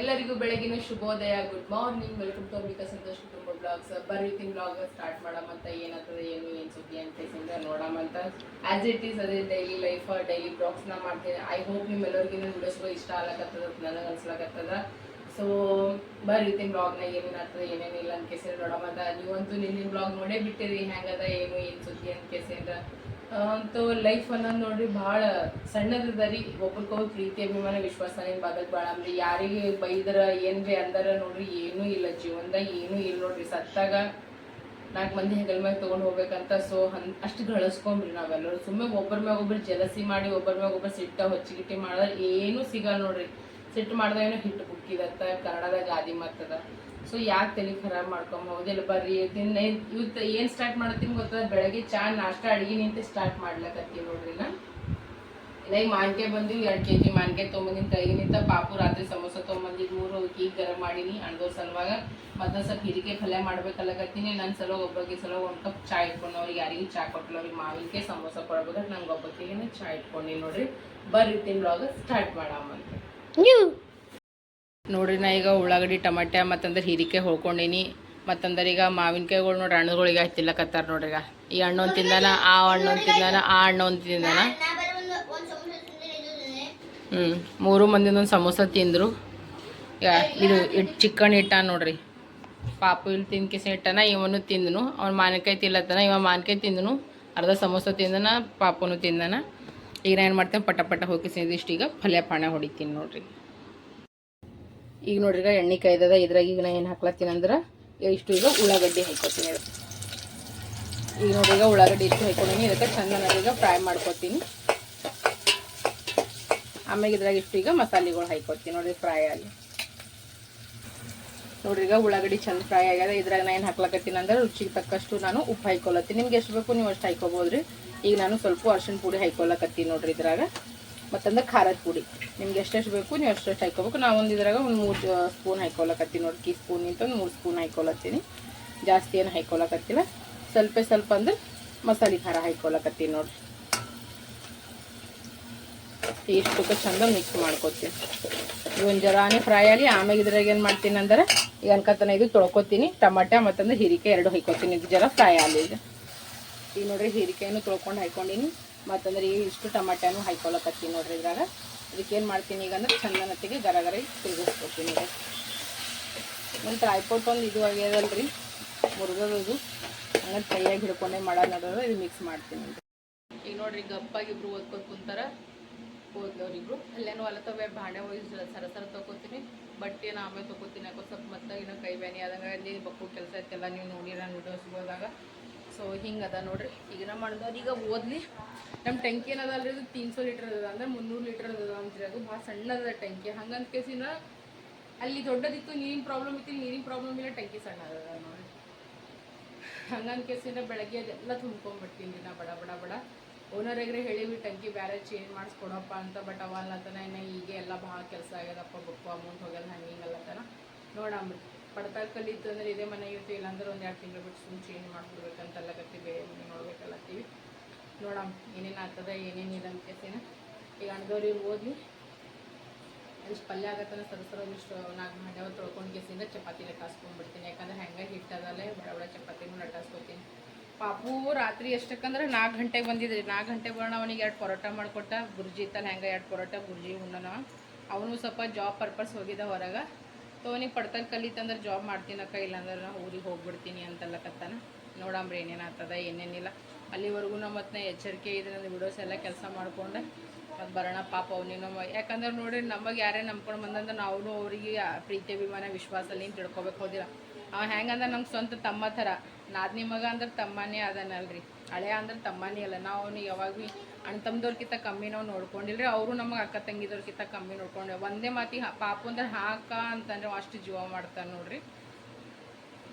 ಎಲ್ಲರಿಗೂ ಬೆಳಗಿನ ಶುಭೋದಯ. Good morning welcome to Ambika Santosh ಕುಟುಂಬ ಬ್ಲಾಗ್ಸ್ ಬರೀತಿನ ಬ್ಲಾಗ್ ಸ್ಟಾರ್ಟ್ ಮಾಡಮಂತ ಏನಾಗ್ತದೆ, ಏನು ಏನು ಸುದ್ದಿ ಅಂತ ಹೇಳಿದ್ರೆ ನೋಡಮಂತ ಆಸ್ ಇಟ್ ಈಸ್ ಅದೇ ಡೈಲಿ ಲೈಫ್ ಡೈಲಿ ಬ್ಲಾಗ್ಸ್ನ ಮಾಡ್ತೀನಿ. ಐ ಹೋಪ್ ನಿಮ್ಮೆಲ್ಲರಿಗೂ ವಿಡಿಯೋಸ್ಗಳು ಇಷ್ಟ ಆಗ್ಲಕತ್ತದ, ನನಗೆ ಅನ್ಸ್ಲಕತ್ತದ. ಸೊ ಬರೀತಿನ ಬ್ಲಾಗ್ನ ಏನೇನು ಆಗ್ತದೆ ಏನೇನಿಲ್ಲ ಅಂತ ಕೇಸಿಂದ ನೋಡಮಂತ ನೀವಂತೂ ನಿನ್ನ ಬ್ಲಾಗ್ ನೋಡೇ ಬಿಟ್ಟಿರಿ, ಹೆಂಗದ, ಏನು ಏನು ಸುದ್ದಿ ಅಂತ ಕೇಸಿದ್ರೆ ಅಂತೂ ಲೈಫ್ ಅನ್ನೋದು ನೋಡ್ರಿ ಭಾಳ ಸಣ್ಣದ ರೀ. ಒಬ್ರಿಗೊಬ್ರು ಪ್ರೀತಿ, ಅಭಿಮಾನ, ವಿಶ್ವಾಸ ಏನು ಬದಕ್ ಭಾಳ ಅಂದ್ರೆ. ಯಾರಿಗೆ ಬೈದರ ಏನ್ರಿ ಅಂದರ ನೋಡ್ರಿ, ಏನೂ ಇಲ್ಲ. ಜೀವನದಾಗ ಏನೂ ಇಲ್ಲ ನೋಡ್ರಿ. ಸತ್ತಾಗ ನಾಲ್ಕು ಮಂದಿ ಹೆಗಲ್ ಮ್ಯಾಗ ತೊಗೊಂಡು ಹೋಗ್ಬೇಕಂತ ಸೊ ಹನ್, ಅಷ್ಟು ಗಳಿಸ್ಕೊಂಬ್ರಿ ನಾವೆಲ್ಲರೂ. ಸುಮ್ಮನೆ ಒಬ್ಬರ ಮ್ಯಾಗ ಒಬ್ರು ಜಲಸಿ ಮಾಡಿ, ಒಬ್ಬರ ಮ್ಯಾಗ ಒಬ್ಬರು ಸಿಟ್ಟ ಹೊಚ್ಚಿಗಿಟ್ಟಿ ಮಾಡಿದ್ರೆ ಏನೂ ಸಿಗಲ್ಲ ನೋಡ್ರಿ. ಸಿಟ್ಟು ಮಾಡ್ದಾಗ ಏನೋ ಹಿಟ್ಟು ಬುಕ್ಕಿದತ್ತ ಕನ್ನಡದಾಗ ಗಾದಿ ಮಾತದ ಸೊ ಯಾಕೆ ತಲೆ ಖರಾಬ್ ಮಾಡ್ಕೊಂಬೋದಿಲ್ಲ ಬರ್ರಿ, ದಿನ ಇವತ್ತು ಏನು ಸ್ಟಾರ್ಟ್ ಮಾಡತ್ತೀನಿ ಗೊತ್ತದ ಬೆಳಗ್ಗೆ ಚಾ, ನಾಷ್ಟ, ಅಡಿಗೆ ನಿಂತ ಸ್ಟಾರ್ಟ್ ಮಾಡ್ಲಕತ್ತೀವಿ ನೋಡ್ರಿ ನಾ. ಇಲ್ಲ ಈಗ ಮಾನ್ಕೆ ಬಂದಿವಿ, ಎರಡು ಕೆ ಜಿ ಮಾನ್ಕೆ ತೊಗೊಂಬಂದಿನ ತೈಗಿ ನಿಂತ ಪಾಪು ರಾತ್ರಿ ಸಮೋಸ ತೊಗೊಂಬಂದಿ ಮೂರು ಈಗ ಗರಂ ಮಾಡೀನಿ ಅಣ್ದೋರ್ ಸಲುವಾಗ. ಮತ್ತೆ ಸ್ವಲ್ಪ ಹಿರಿಕೆ ಪಲ್ಯ ಮಾಡ್ಬೇಕಲ್ಲಕತ್ತೀನಿ. ನನ್ನ ಸಲ ಒಬ್ಬರಿಗೆ ಸಲ ಒಂದು ಕಪ್ ಚಾ ಇಟ್ಕೊಂಡು ಅವ್ರಿಗೆ ಯಾರಿಗೂ ಚಾ ಕೊಟ್ಟಲ್ಲ. ಅವ್ರಿಗೆ ಸಮೋಸ ಕೊಡ್ಬೇಕಾದ್ರೆ ನಂಗೆ ಒಬ್ಬಕ್ಕಿಗೆ ಚಾ ಇಟ್ಕೊಂಡಿ ನೋಡ್ರಿ. ಬರ್ರಿ ತಿನ್ನುವಾಗ ಸ್ಟಾರ್ಟ್ ಮಾಡಾಮಂತ ನೋಡ್ರಿ ನಾ ಈಗ ಉಳ್ಳಾಗಡ್ಡಿ ಟಮಾಟೆ ಮತ್ತಂದ್ರೆ ಹೀರಿಕೆ ಹೊಳ್ಕೊಂಡೀನಿ. ಮತ್ತಂದ್ರೆ ಈಗ ಮಾವಿನಕಾಯಿಗಳು ನೋಡ್ರಿ ಹಣ್ಣುಗಳಿಗೆ ಹತ್ತಿಲ್ಲಕತ್ತಾರ ನೋಡ್ರಿ ಈಗ. ಈ ಹಣ್ಣು ತಿಂದಾನ, ಆ ಹಣ್ಣು ತಿಂದಾನ, ಆ ಹಣ್ಣು ತಿಂದಾನ. ಹ್ಞೂ ಮೂರು ಮಂದಿನ ಒಂದು ಸಮೋಸ ತಿಂದರು. ಇದು ಇಟ್ಟು ಚಿಕನ್ ಇಟ್ಟ ನೋಡ್ರಿ. ಪಾಪು ಇಲ್ಲಿ ತಿನ್ಕಿಸ ಇಟ್ಟಾನ ಇವನು ತಿಂದನು. ಅವ್ನು ಮಾವಿನಕಾಯಿ ತಿನ್ಲತ್ತಾನ ಇವ ಮಾವಿನಕಾಯಿ ತಿಂದನು. ಅರ್ಧ ಸಮೋಸ ತಿಂದನ, ಪಾಪುನು ತಿಂದಾನ. ಈಗ ನಾನು ಏನು ಮಾಡ್ತೇನೆ, ಪಟ ಪಟ ಹೋಗಿ ಇಷ್ಟು ಈಗ ಪಲ್ಯ ಪಾಣ ಹೊಡಿತೀನಿ ನೋಡ್ರಿ. ಈಗ ನೋಡ್ರಿ ಈಗ ಎಣ್ಣೆ ಕಾಯ್ದದ, ಇದ್ರಾಗ ಈಗ ನಾ ಏನು ಹಾಕ್ಲತ್ತೀನಿ ಅಂದ್ರೆ ಇಷ್ಟು ಈಗ ಉಳ್ಳಾಗಡ್ಡಿ ಹಾಕೋತೀನಿ ಈಗ ನೋಡ್ರಿ ಉಳ್ಳಾಗಡ್ಡಿ ಇಷ್ಟು ಹಾಕೊಂಡಿನಿ ಇದಕ್ಕೆ ಚಂದ ಈಗ ಫ್ರೈ ಮಾಡ್ಕೊತೀನಿ. ಆಮೇಲೆ ಇದ್ರಾಗ ಇಷ್ಟು ಈಗ ಮಸಾಲೆಗಳು ಹಾಕೋತೀನಿ ನೋಡ್ರಿ ಫ್ರೈ ಆಗಿ. ನೋಡ್ರಿ ಈಗ ಉಳ್ಳಾಗಡ್ಡಿ ಚಂದ ಫ್ರೈ ಆಗ್ಯದ, ಇದ್ರಾಗ ನಾ ಏನು ಹಾಕ್ಲಕತ್ತೀನಿ ಅಂದ್ರೆ ರುಚಿಗೆ ತಕ್ಕಷ್ಟು ನಾನು ಉಪ್ಪು ಹಾಕೊಳತ್ತೀನಿ ನಿಮ್ಗೆ ಎಷ್ಟು ಬೇಕು ನೀವು ಅಷ್ಟು ಹಾಕೋಬೋದ್ರಿ ಈಗ ನಾನು ಸ್ವಲ್ಪ ಅರ್ಶಿನ ಪುಡಿ ಹಾಕೊಳಕತ್ತೀನಿ ನೋಡ್ರಿ ಇದ್ರಾಗ. ಮತ್ತಂದ್ರೆ ಖಾರದ ಪುಡಿ. ನಿಮ್ಗೆ ಎಷ್ಟೆಷ್ಟು ಬೇಕು ನೀವು ಅಷ್ಟೆಷ್ಟು ಹಾಕೋಬೇಕು ನಾವು ಒಂದು ಇದ್ರಾಗ ಒಂದು ಮೂರು ಸ್ಪೂನ್ ಹಾಕೊಳಕತ್ತೀನಿ ನೋಡಿ. ಟೀ ಸ್ಪೂನ್ ಒಂದು ಮೂರು ಸ್ಪೂನ್ ಹಾಕೊಳತ್ತೀನಿ ಜಾಸ್ತಿ ಏನು ಹಾಕೊಳಕತ್ತಿಲ್ಲ ಸ್ವಲ್ಪ ಸ್ವಲ್ಪ ಅಂದ್ರೆ ಮಸಾಲೆ ಖಾರ ಹಾಕೊಳಕತ್ತೀನಿ ನೋಡ್ರಿ ಇಷ್ಟಕ್ಕೆ ಚಂದ ಮಿಕ್ಸ್ ಮಾಡ್ಕೊತೀನಿ. ಇವನ್ ಜರಾನೇ ಫ್ರೈ ಆಗಲಿ ಆಮೇಲೆ ಇದ್ರಾಗ ಏನು ಮಾಡ್ತೀನಿ ಅಂದ್ರೆ ಈಗ ಅನ್ಕತನ ಇದು ತೊಳ್ಕೊತೀನಿ. ಟಮಾಟ ಮತ್ತಂದ್ರೆ ಹೀರಿಕಾಯಿ ಎರಡು ಹಾಕೋತೀನಿ ಇದು ಜರ ಫ್ರೈ ಆಗಲಿ ಈಗ. ಈಗ ನೋಡ್ರಿ ಹೀರಿಕೆಯನ್ನು ತೊಳ್ಕೊಂಡು ಹಾಕೊಂಡಿನಿ ಮತ್ತಂದ್ರೆ ಈ ಇಷ್ಟು ಟಮಾಟ್ಯಾನು ಹಾಕೊಳಕತ್ತೀನಿ ನೋಡ್ರಿ ಇದ್ರಾಗ. ಇದಕ್ಕೆ ಏನು ಮಾಡ್ತೀನಿ ಈಗ ಅಂದ್ರೆ ಚಂದನತ್ತಿಗೆ ಗರ ಗರ ತಿರುಗಿಸ್ಕೊತೀನಿ ನೋಡ್ರಿ ಟ್ರೈಪೋಟ್ ಒಂದು ಇದು ಆಗ್ಯದಲ್ರಿ ಮುರಿದದು ಹಂಗಂತ ಕೈಯಾಗಿ ಹಿಡ್ಕೊಂಡೆ ಮಾಡೋ ನೋಡೋದು ಇದು ಮಿಕ್ಸ್ ಮಾಡ್ತೀನಿ ಈಗ ನೋಡ್ರಿ ಗಪ್ಪಾಗಿ ಇಬ್ರು ಓದ್ಕೊಂಡು ಕುಂತಾರ ಓದ್ಲವ್ರಿಬ್ರು ಅಲ್ಲೇನೋ ಅಲ್ಲತ್ತವೆ ಬಾಂಡೆ ಒಯ್ದು ಸರ ಸರ ತೊಗೋತೀನಿ. ಬಟ್ಟೆನ ಆಮೇಲೆ ತೊಗೋತೀನಿ, ಯಾಕೋ ಸ್ವಲ್ಪ ಮತ್ತೆ ಇನ್ನೂ ಕೈ ಬ್ಯಾನಿ ಆದಂಗೆ, ಅಲ್ಲಿ ಬಕ್ಕು ಕೆಲಸ ಐತೆಲ್ಲ, ನೀವು ನೋಡಿರ ವಿಡಿಯೋಸ್ ಸೊ ಹಿಂಗೆ ಅದ ನೋಡ್ರಿ. ಈಗ ನಮ್ಮ ಈಗ ಓದ್ಲಿ ನಮ್ಮ ಟ್ಯಾಂಕಿ ಏನದ ಅಲ್ರಿ ಅದು? ತೀನ್ ಲೀಟ್ರ್ ಅದ ಅಂದ್ರೆ ಮುನ್ನೂರು ಲೀಟರ್ ಅದ ಅಂತ್ರಿ ಅದು. ಭಾಳ ಸಣ್ಣದ ಟ್ಯಾಂಕಿ ಹಂಗಂತ ಕೇಸಿನ ಅಲ್ಲಿ ದೊಡ್ಡದಿತ್ತು, ನೀರಿನ ಪ್ರಾಬ್ಲಮ್ ಇತ್ತು ನೀರಿನ ಪ್ರಾಬ್ಲಮ್ ಇಲ್ಲ ಟ್ಯಾಂಕಿ ಸಣ್ಣ ಅದ ನೋಡ್ರಿ. ಹಂಗಂತ ಕೇಸಿನ ಬೆಳಗ್ಗೆ ಅದೆಲ್ಲ ತುಂಬ್ಕೊಂಡ್ಬಿಡ್ತೀನಿ ನಾ. ಬಡ ಬಡ ಬಡ. ಓನರ್ಗ್ರೆ ಹೇಳಿವಿ, ಟಂಕಿ ಬೇರೆ ಚೇಂಜ್ ಮಾಡಿಸ್ಕೊಡಪ್ಪ ಅಂತ ಬಟ್ ಅವಲ್ಲತನ ಇನ್ನು ಈಗ ಎಲ್ಲ ಭಾಳ ಕೆಲಸ ಆಗ್ಯದಪ್ಪ, ಬುಕ್ಕು ಅಮೌಂಟ್ ಹೋಗ್ಯದ, ಹಂಗೆ ಹಿಂಗಲ್ಲತನ ನೋಡಂಬ್ರಿ ಪಡ್ತಾಗ ಕಲಿತು ಅಂದ್ರೆ ಇದೇ ಮನೆ ಇರ್ತೀವಿ ಇಲ್ಲಾಂದ್ರೆ ಒಂದು ಎರಡು ತಿಂಗಳು ಬಿಟ್ಟು ಸುಮ್ಮನೆ ಚೇಂಜ್ ಮಾಡ್ಬಿಡ್ಬೇಕಂತಲ್ಲಕತ್ತಿ ಬೇರೆ ಮನೆ ನೋಡ್ಬೇಕಲ್ಲತ್ತೀವಿ ನೋಡಮ್, ಏನೇನು ಆಗ್ತದ ಏನೇನಿಲ್ಲ ಅಂತ ಕೇಸಿನ ಈಗ ಅಣ್ದವ್ರಿಗೆ ಓದ್ಲಿ ಇಷ್ಟು ಪಲ್ಯ ಆಗತ್ತನ ಸರ ಸರ ಇಷ್ಟು ನಾಲ್ಕು ಮಂಡ್ಯಾವ ತೊಳ್ಕೊಂಡು ಕೇಸಿಂದ ಚಪಾತಿಲೆ ಕಾಸ್ಕೊಂಡ್ಬಿಡ್ತೀನಿ ಯಾಕಂದ್ರೆ ಹೆಂಗೆ ಹಿಟ್ಟದಲ್ಲೇ ಬಡ ಬಡ ಚಪಾತಿನೂ ಲಟಾಸ್ಕೊತೀನಿ ಪಾಪು ರಾತ್ರಿ ಎಷ್ಟಕ್ಕಂದ್ರೆ ನಾಲ್ಕು ಗಂಟೆಗೆ ಬಂದಿದ್ರಿ. ನಾಲ್ಕು ಗಂಟೆಗೆ ಬರೋಣ, ಅವನಿಗೆ ಎರಡು ಪರೋಟ ಮಾಡಿಕೊಟ್ಟ. ಬುರ್ಜಿ ಇತ್ತಲ್ಲ ಹೆಂಗೆ ಎರಡು ಪರೋಟ ಬುರ್ಜಿ ಉಣ್ಣನ. ಅವನು ಸ್ವಲ್ಪ ಜಾಬ್ ಪರ್ಪಸ್ ಹೋಗಿದ್ದ ಹೊರಗೆ. ಸೊ ಅವನಿಗೆ ಪಡ್ತಾಗ ಕಲಿತಂದ್ರೆ ಜಾಬ್ ಮಾಡ್ತೀನಕ್ಕ, ಇಲ್ಲಾಂದ್ರೆ ನಾ ಊರಿಗೆ ಹೋಗ್ಬಿಡ್ತೀನಿ ಅಂತಲ್ಲಕತ್ತಾನ ನೋಡಂಬ್ರಿ ಏನೇನು ಆಗ್ತದ ಏನೇನಿಲ್ಲ ಅಲ್ಲಿವರೆಗೂ ನಮ್ಮ ಮತ್ತೆ ಎಚ್ಚರಿಕೆ ಇದೆ ನನ್ನ ವಿಡಿಯೋಸ್ ಎಲ್ಲ ಕೆಲಸ ಮಾಡ್ಕೊಂಡು. ಮತ್ತು ಬರೋಣ, ಪಾಪ ಅವನಿನ ಯಾಕಂದ್ರೆ ನೋಡಿ ನಮಗೆ ಯಾರೇ ನಂಬ್ಕೊಂಡು ಬಂದಂದ್ರೆ ನಾವು ಅವರಿಗೆ ಪ್ರೀತಿ, ಅಭಿಮಾನ ವಿಶ್ವಾಸಲ್ಲಿ ತಿಳ್ಕೊಬೇಕು ಹೋದಿಲ್ಲ. ಅವ ಹೆಂಗಂದ್ರೆ ನಂಗೆ ಸ್ವಂತ ತಮ್ಮ ಥರ. ನಾದ್ನಿ ಮಗ ಅಂದ್ರೆ ತಮ್ಮನೇ ಅದನಲ್ರಿ. ಹಳೆಯ ಅಂದ್ರೆ ತಮ್ಮನೇ ಅಲ್ಲ. ನಾವು ಅವ್ನಿಗೆ ಯಾವಾಗ ಭೀ ಅಣ್ಣ ತಮ್ಮದವ್ರಕ್ಕಿಂತ ಕಮ್ಮಿ ನಾವು ನೋಡ್ಕೊಂಡಿಲ್ರಿ, ಅವರು ನಮಗೆ ಅಕ್ಕ ತಂಗಿದವ್ರಕ್ಕಿಂತ ಕಮ್ಮಿ ನೋಡ್ಕೊಂಡೆ. ಒಂದೇ ಮಾತಿ ಪಾಪು ಅಂದ್ರೆ ಹಾಕ ಅಂತಂದ್ರೆ ಅಷ್ಟು ಜೀವ ಮಾಡ್ತಾನೆ ನೋಡ್ರಿ.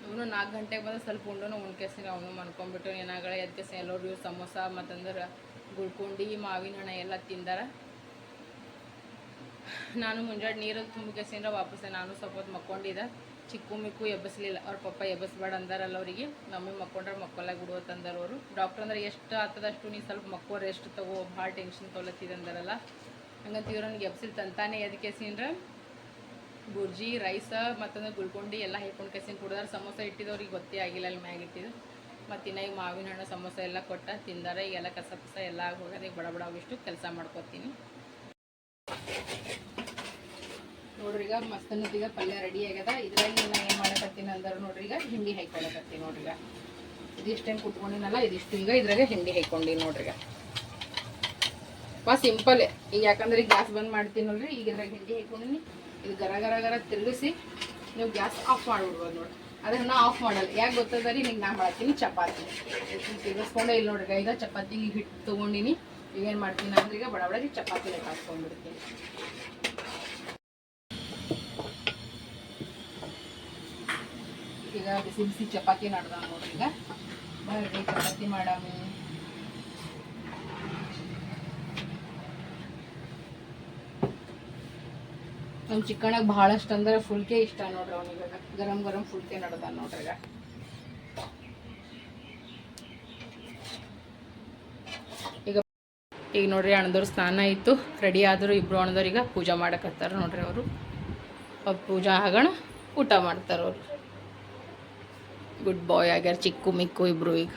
ಇವನು ನಾಲ್ಕು ಗಂಟೆಗೆ ಬಂದು ಸ್ವಲ್ಪ ಉಂಡು ಉಣ್ಕೆಸಿ ಅವನು ಮನ್ಕೊಂಡ್ಬಿಟ್ಟು ಏನಾಗಲ್ಲ ಎದ್ಕೆಸಿ ಎಲ್ಲರೂ ಸಮೋಸ ಮತ್ತಂದ್ರೆ ಗುಳ್ಕೊಂಡಿ, ಮಾವಿನ ಹಣ್ಣು ಎಲ್ಲ ತಿಂದಾರ. ನಾನು ಮುಂಜಾನೆ ನೀರು ತುಂಬಿಕೇಸಿಂದ್ರೆ ವಾಪಸ್ ನಾನು ಸ್ವಲ್ಪ ಹೊತ್ತು ಮಕ್ಕೊಂಡಿದ್ದೆ. ಚಿಕ್ಕು ಮಿಕ್ಕು ಎಬ್ಬಸ್ಲಿಲ್ಲ. ಅವ್ರ ಪಪ್ಪ ಎಬ್ಬಸ್ಬೇಡ ಅಂದಾರಲ್ಲ ಅವರಿಗೆ. ಮಮ್ಮಿ ಮಕ್ಕೊಂಡ್ರೆ ಮಕ್ಕೊಲ್ಲಾಗ ಬಿಡು ಅಂತಂದಾರ ಅವರು. ಡಾಕ್ಟರ್ ಅಂದ್ರೆ ಎಷ್ಟು ಆಗ್ತದಷ್ಟು ನೀ ಸ್ವಲ್ಪ ಮಕ್ಕೋ ರೆಸ್ಟ್ ತಗೋ, ಭಾಳ ಟೆನ್ಷನ್ ತೊಲತ್ತಿದೆ ಅಂದಾರಲ್ಲ. ಹಂಗಂತ ಇವ್ರು ನನಗೆ ಎಬ್ಸಿಲ್ ತಂತಾನೆ ಅದಕ್ಕೆ ಸೀನ್ರ ಬುರ್ಜಿ, ರೈಸ ಮತ್ತಂದ್ರೆ ಗುಳ್ಕೊಂಡು ಎಲ್ಲ ಹೇಳ್ಕೊಂಡು ಕೆಸಿನ ಕುಡ್ದಾರ. ಸಮೋಸ ಇಟ್ಟಿದವ್ರಿಗೆ ಗೊತ್ತೇ ಆಗಿಲ್ಲ ಅಲ್ಲಿ ಮ್ಯಾಗ ಇಟ್ಟಿದ್ದು ಮತ್ತು ಇನ್ನ ಈಗ ಮಾವಿನ ಹಣ್ಣು, ಸಮೋಸ ಎಲ್ಲ ಕೊಟ್ಟ ತಿಂದಾರ. ಈಗೆಲ್ಲ ಕಸ ಕಸ ಎಲ್ಲ ಆಗಿ ಹೋಗೋದು ಈಗ ಬಡ ಬಡ ಅವಿಷ್ಟು ಕೆಲಸ ಮಾಡ್ಕೊತೀನಿ. ನೋಡ್ರಿ, ಈಗ ಮಸ್ತ್ ಈಗ ಪಲ್ಯ ರೆಡಿ ಆಗ್ಯದ. ಇದರಲ್ಲಿ ನಾ ಏನು ಮಾಡಕತ್ತೀನಿ ಅಂದ್ರೆ ನೋಡ್ರಿ, ಈಗ ಹಿಂಡಿ ಹಾಕೊಳಕತ್ತೀನಿ ನೋಡ್ರಿ, ಈಗ. ಇದಿಷ್ಟೇನು ಕುಟ್ಕೊಂಡಿನಲ್ಲ, ಇದಿಷ್ಟು ಈಗ ಇದ್ರಾಗ ಹಿಂಡಿ ಹಾಕೊಂಡಿ ನೋಡ್ರಿ, ಈಗ. ಬಾ ಸಿಂಪಲ್ ಈಗ ಯಾಕಂದ್ರೆ ಗ್ಯಾಸ್ ಬಂದ್ ಮಾಡ್ತೀನಿ ನೋಡ್ರಿ ಈಗ ಇದ್ರಾಗ ಹಿಂಡಿ ಹಾಕೊಂಡಿನಿ ಇದು ಗರ ಗರ ಗರ ತಿರುಗಿಸಿ ನೀವು ಗ್ಯಾಸ್ ಆಫ್ ಮಾಡ್ಬಿಡ್ಬೋದು ನೋಡಿ ಅದನ್ನ ನಾ ಆಫ್ ಮಾಡಲ್ಲ. ಯಾಕೆ ಗೊತ್ತದ ರೀ ಈಗ ನಾ ಮಾಡ್ತೀನಿ ಚಪಾತಿ. ತಿರ್ಗಿಸ್ಕೊಂಡೆ ಇಲ್ಲಿ ನೋಡ್ರಿ, ಈಗ ಚಪಾತಿ ಹಿಟ್ಟು ತೊಗೊಂಡಿನಿ. ಈಗ ಏನು ಮಾಡ್ತೀನಿ ಅಂದ್ರೆ ಈಗ ಬಡ ಬಡ ಚಪಾತಿ ಹಾಕ್ಕೊಂಡ್ಬಿಡ್ತೀನಿ ಈಗ ಬಿಸಿ ಬಿಸಿ ಚಪಾತಿ ನಡ್ದ ನೋಡ್ರಿ ಈಗ. ಬರ್ರಿ, ಚಪಾತಿ ಮಾಡಾಮಿ. ನಮ್ಮ ಚಿಕ್ಕಣ್ಣಗೆ ಭಾಳಷ್ಟು ಅಂದ್ರೆ ಫುಲ್ಕೆ ಇಷ್ಟ ನೋಡ್ರಿ ಅವನಿಗೆ ಗರಂ ಗರಂ ಫುಲ್ಕೆ ನಡ್ದ ನೋಡ್ರಿ ಈಗ. ಈಗ ಈಗ ನೋಡ್ರಿ ಅಣ್ಣದವ್ರು ಸ್ನಾನ ಇತ್ತು ರೆಡಿ ಆದರೂ ಇಬ್ರು ಅಣ್ಣದವ್ರು ಈಗ ಪೂಜಾ ಮಾಡಕತ್ತಾರ ನೋಡ್ರಿ ಅವ್ರು ಪೂಜಾ ಆಗೋಣ, ಊಟ ಮಾಡ್ತಾರ ಅವರು. ಗುಡ್ ಬಾಯ್ ಆಗ್ಯಾರ ಚಿಕ್ಕು ಮಿಕ್ಕು ಇಬ್ರು ಈಗ.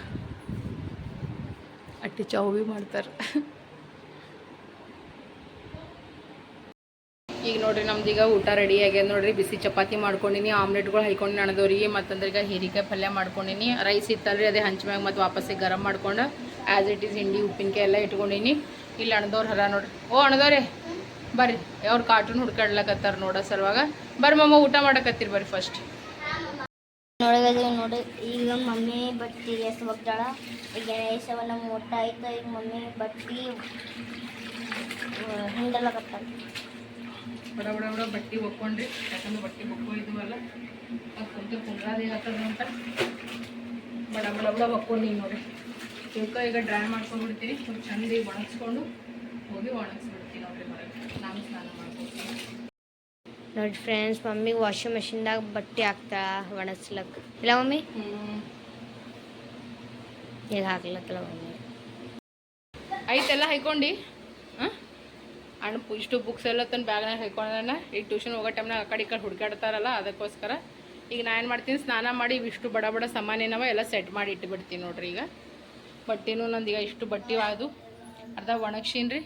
ಅಟ್ಟಿ ಚಾವು ಭೀ ಮಾಡ್ತಾರೆ. ಈಗ ನೋಡ್ರಿ ನಮ್ದು ಈಗ ಊಟ ರೆಡಿ ಆಗ್ಯದ ನೋಡ್ರಿ. ಬಿಸಿ ಚಪಾತಿ ಮಾಡ್ಕೊಂಡಿನಿ, ಆಮ್ಲೆಟ್ಗಳು ಹಾಕೊಂಡು ಅಣದವ್ರಿಗೆ ಮತ್ತಂದ್ರೆ ಈಗ ಹೀರಿಕಾಯಿ ಪಲ್ಯ ಮಾಡ್ಕೊಂಡಿನಿ. ರೈಸ್ ಇತ್ತಲ್ರಿ, ಅದೇ ಹಂಚ್ಮ್ಯಾಗ ಮತ್ತು ವಾಪಸ್ಸಿಗೆ ಗರಂ ಮಾಡ್ಕೊಂಡು ಆ್ಯಸ್ ಇಟ್ ಈಸ್ ಹಿಂಡಿ ಉಪ್ಪಿನಕಾಯಿ ಎಲ್ಲ ಇಟ್ಕೊಂಡಿನಿ. ಇಲ್ಲಿ ಅಣದವ್ರು ಹರ ನೋಡ್ರಿ. ಓ ಅಣದವ್ರೆ ಬರ್ರಿ. ಅವ್ರು ಕಾರ್ಟೂನ್ ಹುಡ್ಕಾಡ್ಲಕತ್ತಾರ ನೋಡೋ ಸಲುವಾಗ. ಬರ್ರಿ ಮಮ್ಮ ಊಟ ಮಾಡಕತ್ತಿರಿ ಬರ್ರಿ ಫಸ್ಟ್ ನೋಡೋದು ನೋಡಿ, ಈಗ ಮಮ್ಮಿ ಬಟ್ಟಿ ಎಸ್ ಒಗ್ದಾಳ. ಈಗ ನಮ್ಮ ಊಟ ಆಯ್ತು ಈಗ ಮಮ್ಮಿ ಬಟ್ಟಿ ಹಿಂಡಲಕತ್ತಾಳ ಬಡ ಬಡ ಬಡ ಬಟ್ಟೆ ಒಕ್ಕೊಂಡ್ರಿ, ಯಾಕಂದ್ರೆ ಬಟ್ಟೆ ಒಕ್ಕೋ ಇದ್ವಲ್ಲ, ಅದು ಕುಂದ್ರಾದಿ ಅಂತ. ಬಡ ಬಡ ಬಡ ಒಕ್ಕೊಂಡು ಇವಕ್ಕ ಈಗ ಡ್ರೈ ಮಾಡ್ಕೊಂಡ್ಬಿಡ್ತೀನಿ. ಸ್ವಲ್ಪ ಚಂದ ಒಣಗಿಸ್ಕೊಂಡು ಹೋಗಿ ಒಣಗಿಸ್ಬಿಡ್ತೀನಿ ನೋಡ್ರಿ ಹೊರಗೆ ನಾನು ಸ್ನಾನ ಮಾಡ್ಕೊತೀನಿ ನೋಡಿ ಫ್ರೆಂಡ್ಸ್, ಮಮ್ಮಿ ವಾಷಿಂಗ್ ಮಷಿನ್ದಾಗ ಬಟ್ಟೆ ಹಾಕ್ತಾ ಒಣಸ್ಲಕ್ ಇಲ್ಲ ಮಮ್ಮಿ? ಈಗ ಹಾಕ್ಲತ್ತಲ್ಲ ಮಮ್ಮಿ. ಐತೆಲ್ಲ ಹೈಕೊಂಡು ಅಣ್ಣ ಇಷ್ಟು ಬುಕ್ಸ್ ಎಲ್ಲ ತನ್ನ ಬ್ಯಾಗ್ನಾಗ ಹೈಕೊಂಡನ ಈ ಟ್ಯೂಷನ್ ಹೋಗೋ ಟೈಮ್ನಾಗ ಆ ಕಡೆ ಈ ಕಡೆ ಹುಡುಕಾಡ್ತಾರಲ್ಲ ಅದಕ್ಕೋಸ್ಕರ ಈಗ ನಾ ಏನು ಮಾಡ್ತೀನಿ, ಸ್ನಾನ ಮಾಡಿ ಇವಿಷ್ಟು ಬಡ ಬಡ ಸಾಮಾನೇನವ ಎಲ್ಲ ಸೆಟ್ ಮಾಡಿ ಇಟ್ಬಿಡ್ತೀನಿ ನೋಡ್ರಿ ಈಗ. ಬಟ್ಟೆನೂ ನಂದು ಈಗ ಇಷ್ಟು ಬಟ್ಟೆ ಅದು ಅರ್ಧ ಒಣಗ್ಸೀನಿ ರೀ